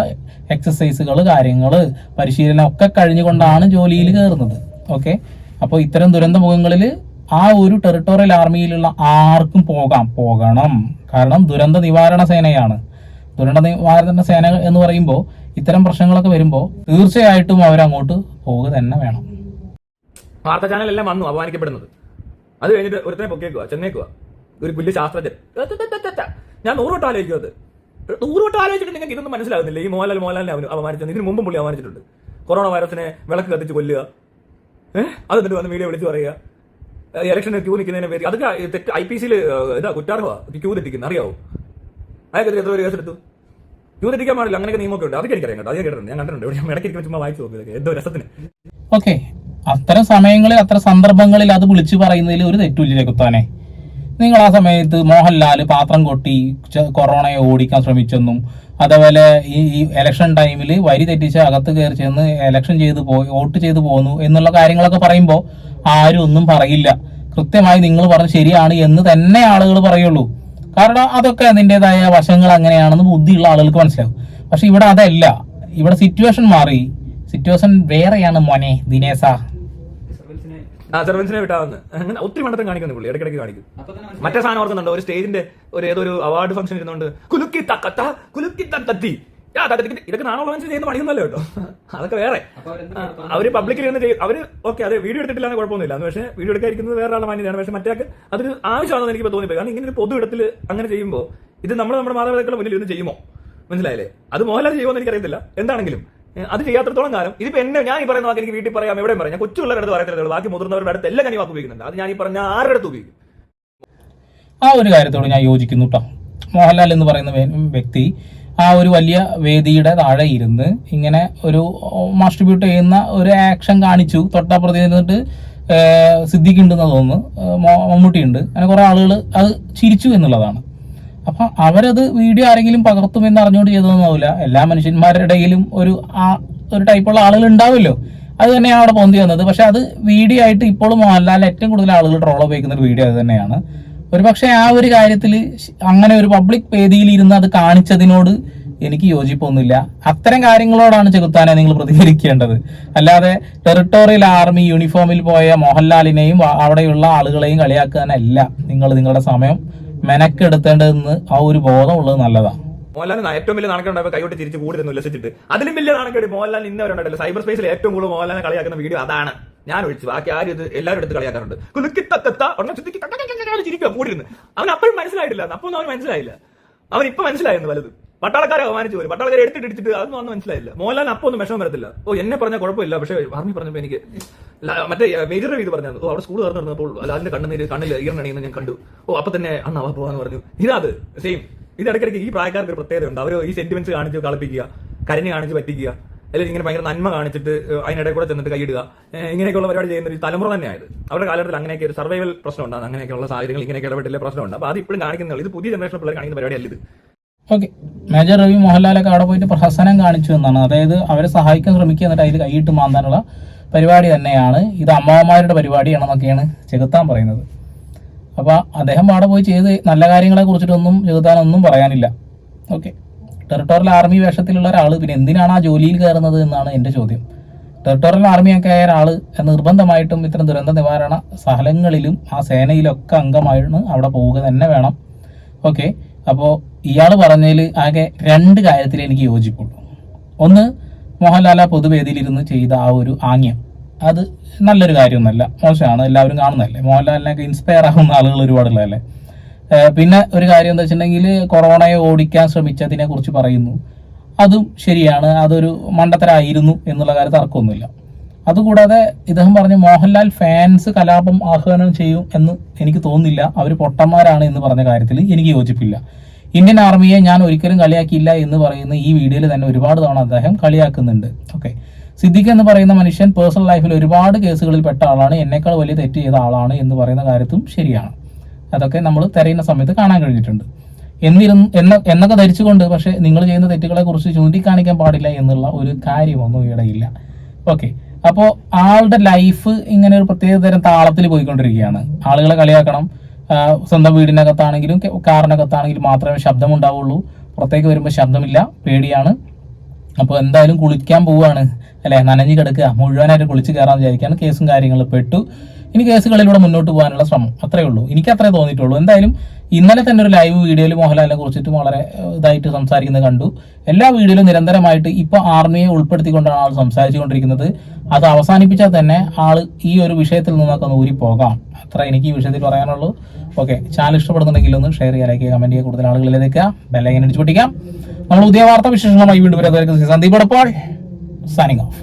എക്സസൈസുകൾ കാര്യങ്ങൾ പരിശീലനം ഒക്കെ കഴിഞ്ഞുകൊണ്ടാണ് ജോലിയിൽ കയറുന്നത് ഓക്കെ അപ്പോൾ ഇത്തരം ദുരന്ത മുഖങ്ങളിൽ ആ ഒരു ടെറിട്ടോറിയൽ ആർമിയിലുള്ള ആർക്കും പോകാം. പോകണം. കാരണം ദുരന്ത നിവാരണ സേനയാണ്. ദുരന്ത നിവാരണ സേന എന്ന് പറയുമ്പോൾ ഇത്തരം പ്രശ്നങ്ങളൊക്കെ വരുമ്പോൾ തീർച്ചയായിട്ടും അവരങ്ങോട്ട് പോകുക തന്നെ വേണം. വാർത്താ ചാനലെല്ലാം വന്നു അപമാനിക്കപ്പെടുന്നത്. അത് കഴിഞ്ഞിട്ട് ഒരുത്തനെ പൊക്കേക്കുക ചെന്നേക്കുക ഒരു വലിയ ശാസ്ത്രജ്ഞൻ. ഞാൻ നൂറ് നൂറോട്ട് ആലോചിക്കും അത്. നൂറോട്ട് ആലോചിച്ചിട്ട് നിങ്ങൾക്ക് ഇതൊന്നും മനസ്സിലാകുന്നില്ല ഈ മോഹൻലാൽ മോഹൻലാലിനെ അവന് അപമാനിച്ചത്. ഇതിന് മുമ്പും പുള്ളി അപമാനിച്ചിട്ടുണ്ട്. കൊറോണ വൈറസിനെ വിളക്ക് കത്തിച്ച് കൊല്ലുക. ഏഹ് അത് വന്ന് വീഡിയോ വിളിച്ച് പറയുക. ഇലക്ഷന് ക്യൂ നിൽക്കുന്നതിനെ പേര് അതൊക്കെ തെറ്റ് ഐ പി സിയിൽ ഇതാ കുറ്റാർഹമാണ് ക്യൂ തെറ്റിക്കുന്നത് അറിയാവോ? അതൊക്കെ എത്ര പേര് കേസെടുത്തു ക്യൂ തെറ്റിക്കാൻ പാടില്ല. അങ്ങനെയൊക്കെ നിയമമൊക്കെ ഉണ്ട്. അതൊക്കെ എനിക്കറിയാം കേട്ടോ. അതൊക്കെ കേട്ടിട്ടുണ്ട്. ഞാൻ കണ്ടിട്ടുണ്ട്. ഞാൻ ഇടയ്ക്ക് ചുമ്മാ വായിച്ചു നോക്കുക എന്തോ രസത്തിന്. ഓക്കെ അത്തരം സമയങ്ങളിൽ അത്തരം സന്ദർഭങ്ങളിൽ അത് വിളിച്ചു പറയുന്നതിൽ ഒരു തെറ്റുമില്ല കുത്താനെ നിങ്ങൾ ആ സമയത്ത് മോഹൻലാൽ പാത്രം കൊട്ടി കൊറോണയെ ഓടിക്കാൻ ശ്രമിച്ചെന്നും അതേപോലെ ഈ ഈ ഇലക്ഷൻ ടൈമിൽ വരി തെറ്റിച്ച് അകത്ത് കയറി ചെന്ന് ഇലക്ഷൻ ചെയ്ത് പോയി വോട്ട് ചെയ്ത് പോന്നു എന്നുള്ള കാര്യങ്ങളൊക്കെ പറയുമ്പോൾ ആരും ഒന്നും പറയില്ല. കൃത്യമായി നിങ്ങൾ പറഞ്ഞ് ശരിയാണ് എന്ന് തന്നെ ആളുകൾ പറയുള്ളൂ. കാരണം അതൊക്കെ അതിന്റെതായ വശങ്ങൾ അങ്ങനെയാണെന്ന് ബുദ്ധിയുള്ള ആളുകൾക്ക് മനസ്സിലാവും. പക്ഷെ ഇവിടെ അതല്ല. ഇവിടെ സിറ്റുവേഷൻ മാറി. സിറ്റുവേഷൻ വേറെയാണ് മോനെ സർവീസിനെ ആ സർവൻസിനെ വിട്ടാവുന്ന. അങ്ങനെ ഒത്തിരി മണ്ടത്തം കാണിക്കുന്നു പുള്ളി. ഇടയ്ക്കിടയ്ക്ക് കാണിക്കും. മറ്റേ സാധനം ഓർക്കുന്നുണ്ടോ? ഒരു സ്റ്റേജിന്റെ ഒരു ഏതോ ഒരു അവാർഡ് ഫംഗ്ഷൻ ഇരുന്നുകൊണ്ട് കുലുക്കി തക്കത്ത കുലുക്കി തത്തത്തി. ഇതൊക്കെ നാണോ ഫംഗ്ഷൻ ചെയ്യുന്ന പണിയൊന്നല്ലോ കേട്ടോ. അതൊക്കെ വേറെ. അവർ പബ്ലിക്കിൽ ഇരുന്ന് ചെയ്യും അവർ ഓക്കെ അതെ വീഡിയോ എടുത്തിട്ടില്ല കുഴപ്പമൊന്നുമില്ല. അന്ന് പക്ഷേ വീഡിയോ എടുക്കാതിരിക്കുന്നത് വേറെ ആളുടെ മാന്യതയാണ് പക്ഷേ മറ്റേ അതൊരു ആവശ്യമാണെന്ന് എനിക്ക് തോന്നിപ്പോയി. കാരണം ഇങ്ങനെ ഒരു പൊതു ഇടത്തിൽ അങ്ങനെ ചെയ്യുമ്പോൾ ഇത് നമ്മൾ നമ്മുടെ മാതാപിതാക്കളുടെ മുന്നിൽ ഇരുന്ന് ചെയ്യുമോ? മനസ്സിലായില്ലേ? അത് മോഹൻലാൽ ചെയ്യുമോ എന്ന് എനിക്കറിയത്തില്ല. എന്താണെങ്കിലും. അത് ചെയ്യാത്തടത്തോളം കാലം. ഇതിപ്പോ എന്നെ ഞാൻ ഈ പറയുന്ന വാക്ക് എനിക്ക് വീട്ടിൽ പറയാം എവിടെയും പറയാം. ഞാൻ കൊച്ചുള്ളവരുടെ അടുത്ത് പറയത്തില്ല ബാക്കി മുതിർന്നവരുടെ അടുത്ത് എല്ലാം ഞാൻ ഉപയോഗിക്കുന്നുണ്ട്. അത് ഞാൻ ഈ പറഞ്ഞ ആരുടെ അടുത്ത് ഉപയോഗിക്കും. ആ ഒരു കാര്യത്തോട് ഞാൻ യോജിക്കുന്നു കേട്ടോ മോഹൻലാൽ എന്ന് പറയുന്ന വ്യക്തി ആ ഒരു വലിയ വേദിയുടെ താഴെ ഇരുന്ന് ഇങ്ങനെ ഒരു മാസ്ട്രിബ്യൂട്ട് ചെയ്യുന്ന ഒരു ആക്ഷൻ കാണിച്ചു. തൊട്ടപ്പുറത്ത് ഇരുന്നിട്ട് സിദ്ദിഖ് തോന്നുന്നു. മമ്മൂട്ടി ഉണ്ട് അങ്ങനെ കുറെ ആളുകൾ അത് ചിരിച്ചു എന്നുള്ളതാണ്. അപ്പൊ അവരത് വീഡിയോ ആരെങ്കിലും പകർത്തുമെന്ന് അറിഞ്ഞുകൊണ്ട് ചെയ്തതൊന്നാവില്ല എല്ലാ മനുഷ്യന്മാരുടെ ഇടയിലും ഒരു ആ ഒരു ടൈപ്പുള്ള ആളുകൾ ഉണ്ടാവുമല്ലോ. അത് തന്നെയാണ് അവിടെ പൊന്തി വന്നത്. പക്ഷെ അത് വീഡിയോ ആയിട്ട് ഇപ്പോഴും മോഹൻലാൽ ഏറ്റവും കൂടുതൽ ആളുകൾ ട്രോൾ ഉപയോഗിക്കുന്ന ഒരു വീഡിയോ അത് തന്നെയാണ്. ഒരു പക്ഷേ ആ ഒരു കാര്യത്തിൽ അങ്ങനെ ഒരു പബ്ലിക് വേദിയിൽ ഇരുന്ന് അത് കാണിച്ചതിനോട് എനിക്ക് യോജിപ്പൊന്നുമില്ല. അത്തരം കാര്യങ്ങളോടാണ് ചെകുത്താനെ നിങ്ങൾ പ്രതികരിക്കേണ്ടത്. അല്ലാതെ ടെറിട്ടോറിയൽ ആർമി യൂണിഫോമിൽ പോയ മോഹൻലാലിനെയും അവിടെയുള്ള ആളുകളെയും കളിയാക്കാനല്ല നിങ്ങൾ നിങ്ങളുടെ സമയം മെനക്കെടുത്തേണ്ടതെന്ന് ആ ഒരു ബോധമുള്ളത് നല്ലതാണ് മോഹൻലാലിന് ഏറ്റവും വലിയ നാണക്കേട് കൈയോട്ട് തിരിച്ച് കൂടി നിന്ന് ഉല്ലസിച്ചിട്ട് അതിലും വലിയ നാണക്കേട് മോഹൻലാൽ ഇന്നവരുണ്ടല്ലോ സൈബർ സ്പേസിൽ ഏറ്റവും കൂടുതൽ മോഹൻലാലിനെ കളിയാക്കുന്ന വീഡിയോ അതാണ് ഞാൻ ഒഴിച്ചു ബാക്കി ആരും ഇത് എല്ലാവരും എടുത്ത് കളിയാക്കാറുണ്ട് ചിരിക്കുക കൂടി ഇരുന്ന് അവൻ അപ്പോഴും മനസ്സിലായിട്ടില്ല അപ്പോൾ അവന് മനസ്സിലായില്ല അവൻ ഇപ്പൊ മനസ്സിലായിരുന്നു വലുത് പട്ടാളക്കാരെ അവമാനിച്ചു പോലും പട്ടാളക്കാരെ എടുത്തിട്ട് ഇടിച്ചിട്ട് അതൊന്നും അന്ന് മനസ്സിലായില്ല. മോഹൻലാൽ അപ്പോൾ ഒന്നും വിഷമം വരത്തില്ല. ഓ എന്നെ പറഞ്ഞ കുഴപ്പമില്ല. പക്ഷേ ആർമി പറഞ്ഞപ്പോൾ എനിക്ക് മറ്റേ മേജർ ഇത് പറഞ്ഞത് ഓ അവിടെ സ്കൂൾ തുറന്നിരുന്നപ്പോൾ ലാലിന്റെ കണ്ണുനീര് കണ്ണിൽ ഈർണണിയെന്ന് ഞാൻ കണ്ടു. ഓ അപ്പൊ തന്നെ അന്ന് അവ പോവാന്ന് പറഞ്ഞു. ഇതാത് സെയിം ഇത് ഇടയ്ക്കിടയ്ക്ക് ഈ പ്രായക്കാർക്ക് ഒരു പ്രത്യേകതയുണ്ട് അവർ ഈ സെന്റിമെന്റ്സ് കാണിച്ച് കളിപ്പിക്കുക കരഞ്ഞ് കാണിച്ച് പറ്റിക്കുക അല്ലെങ്കിൽ ഇങ്ങനെ ഭയങ്കര നന്മ കാണിച്ചിട്ട് അതിനിടെ കൂടെ ചെന്നിട്ട് കൈയിടുക ഇങ്ങനെയൊക്കെയുള്ള പരിപാടി ചെയ്യുന്ന ഒരു തലമുറ തന്നെയായത്. അവരുടെ കാലഘട്ടത്തിൽ അങ്ങനെയൊക്കെ ഒരു സർവൈവൽ പ്രശ്നം ഉണ്ടാകും അങ്ങനെയൊക്കെയുള്ള സാഹചര്യങ്ങൾ ഇങ്ങനെയൊക്കെ ഇടപെട്ടില്ല പ്രശ്നമുണ്ട്. അപ്പോൾ അത് ഇപ്പോഴും കാണിക്കുന്നുള്ളൂ. ഇത് പുതിയ ജനറേഷൻ പിള്ളേർ കാണിക്കുന്ന പരിപാടിയല്ല ഇത്. ഓക്കെ മേജർ രവി മോഹൻലാലൊക്കെ അവിടെ പോയിട്ട് പ്രഹസനം കാണിച്ചു എന്നാണ്. അതായത് അവരെ സഹായിക്കാൻ ശ്രമിക്കുക എന്നിട്ട് അതിൽ കൈയിട്ട് മാന്താനുള്ള പരിപാടി തന്നെയാണ്. ഇത് അമ്മാവന്മാരുടെ പരിപാടിയാണെന്നൊക്കെയാണ് ചെകുത്താൻ പറയുന്നത്. അപ്പോൾ അദ്ദേഹം അവിടെ പോയി ചെയ്ത് നല്ല കാര്യങ്ങളെ കുറിച്ചിട്ടൊന്നും ചെകുത്താനൊന്നും പറയാനില്ല. ഓക്കെ ടെറിട്ടോറിയൽ ആർമി വേഷത്തിലുള്ള ഒരാൾ പിന്നെ എന്തിനാണ് ആ ജോലിയിൽ കയറുന്നത് എന്നാണ് എന്റെ ചോദ്യം. ടെറിട്ടോറിയൽ ആർമിയൊക്കെ ആയ ഒരാൾ നിർബന്ധമായിട്ടും ഇത്തരം ദുരന്ത നിവാരണ സ്ഥലങ്ങളിലും ആ സേനയിലൊക്കെ അംഗമായിരുന്നു അവിടെ പോവുക തന്നെ വേണം. ഓക്കെ അപ്പോൾ ഇയാൾ പറഞ്ഞതിൽ ആകെ രണ്ട് കാര്യത്തിൽ എനിക്ക് യോജിപ്പുള്ളൂ. ഒന്ന് മോഹൻലാൽ പൊതുവേദിയിലിരുന്ന് ചെയ്ത ആ ഒരു ആംഗ്യം. അത് നല്ലൊരു കാര്യമൊന്നുമല്ല. മോശമാണ്. എല്ലാവരും കാണുന്നതല്ലേ. മോഹൻലാലിനൊക്കെ ഇൻസ്പയർ ആകുന്ന ആളുകൾ ഒരുപാടുള്ളതല്ലേ. പിന്നെ ഒരു കാര്യം എന്താ വെച്ചിട്ടുണ്ടെങ്കിൽ കൊറോണയെ ഓടിക്കാൻ ശ്രമിച്ചതിനെ കുറിച്ച് പറയുന്നു. അതും ശരിയാണ്. അതൊരു മണ്ടത്തരായിരുന്നു എന്നുള്ള കാര്യം തർക്കമൊന്നുമില്ല. അതുകൂടാതെ ഇദ്ദേഹം പറഞ്ഞു മോഹൻലാൽ ഫാൻസ് കലാപം ആഹ്വാനം ചെയ്യും എന്ന് എനിക്ക് തോന്നുന്നില്ല. അവർ പൊട്ടന്മാരാണ് എന്ന് പറഞ്ഞ കാര്യത്തിൽ എനിക്ക് യോജിപ്പില്ല. ഇന്ത്യൻ ആർമിയെ ഞാൻ ഒരിക്കലും കളിയാക്കിയില്ല എന്ന് പറയുന്ന ഈ വീഡിയോയിൽ തന്നെ ഒരുപാട് തവണ അദ്ദേഹം കളിയാക്കുന്നുണ്ട്. ഓക്കെ സിദ്ദിഖ് എന്ന് പറയുന്ന മനുഷ്യൻ പേഴ്സണൽ ലൈഫിൽ ഒരുപാട് കേസുകളിൽ പെട്ട ആളാണ്. എന്നേക്കാൾ വലിയ തെറ്റ് ചെയ്ത ആളാണ് എന്ന് പറയുന്ന കാര്യത്തും ശരിയാണ്. അതൊക്കെ നമ്മൾ തിരയുന്ന സമയത്ത് കാണാൻ കഴിഞ്ഞിട്ടുണ്ട്. എന്നിരുന്ന് എന്ന എന്നൊക്കെ ധരിച്ചുകൊണ്ട് പക്ഷേ നിങ്ങൾ ചെയ്യുന്ന തെറ്റുകളെ കുറിച്ച് ചൂണ്ടിക്കാണിക്കാൻ പാടില്ല എന്നുള്ള ഒരു കാര്യമൊന്നും ഇടയില്ല ഓക്കെ അപ്പോൾ ആളുടെ ലൈഫ് ഇങ്ങനെ ഒരു പ്രത്യേക തരം താളത്തിൽ പോയിക്കൊണ്ടിരിക്കുകയാണ്. ആളുകളെ കളിയാക്കണം. സ്വന്തം വീടിനകത്താണെങ്കിലും കാറിനകത്താണെങ്കിലും മാത്രമേ ശബ്ദം ഉണ്ടാവുള്ളൂ പുറത്തേക്ക് വരുമ്പോൾ ശബ്ദമില്ല പേടിയാണ്. അപ്പോൾ എന്തായാലും കുളിക്കാൻ പോവുകയാണ് അല്ലേ? നനഞ്ഞു കിടക്കുക. മുഴുവനായിട്ട് കുളിച്ച് കയറാൻ വിചാരിക്കുകയാണ്. കേസും കാര്യങ്ങളും പെട്ടു ഇനി കേസുകളിലൂടെ മുന്നോട്ട് പോകാനുള്ള ശ്രമം. അത്രേ ഉള്ളൂ. എനിക്ക് അത്രേ തോന്നിയിട്ടുള്ളൂ. എന്തായാലും ഇന്നലെ തന്നെ ഒരു ലൈവ് വീഡിയോയിൽ മോഹൻലാലിനെ കുറിച്ചിട്ട് വളരെ ഇതായിട്ട് സംസാരിക്കുന്നത് കണ്ടു. എല്ലാ വീഡിയോയിലും നിരന്തരമായിട്ട് ഇപ്പൊ ആർമിയെ ഉൾപ്പെടുത്തിക്കൊണ്ടാണ് ആൾ സംസാരിച്ചുകൊണ്ടിരിക്കുന്നത്. അത് അവസാനിപ്പിച്ചാൽ തന്നെ ആൾ ഈ ഒരു വിഷയത്തിൽ നിന്നൊക്കെ ഊരി ഊരിപ്പോകാം. അത്ര എനിക്ക് ഈ വിഷയത്തിൽ പറയാനുള്ളൂ. ഓക്കെ ചാനൽ ഇഷ്ടപ്പെടുന്നുണ്ടെങ്കിൽ ഒന്ന് ഷെയർ ചെയ്യാൻ ലൈക്ക് കമന്റ് ചെയ്യുക കൂടുതൽ ആളുകളിലേക്ക് ബെല്ലൈൻ അടിച്ചു പൊട്ടിക്കാം. നമ്മൾ പുതിയ വാർത്താ വിശേഷങ്ങളുമായി വീണ്ടും വരുന്നതായിരിക്കും. Sandeep Edappal signing off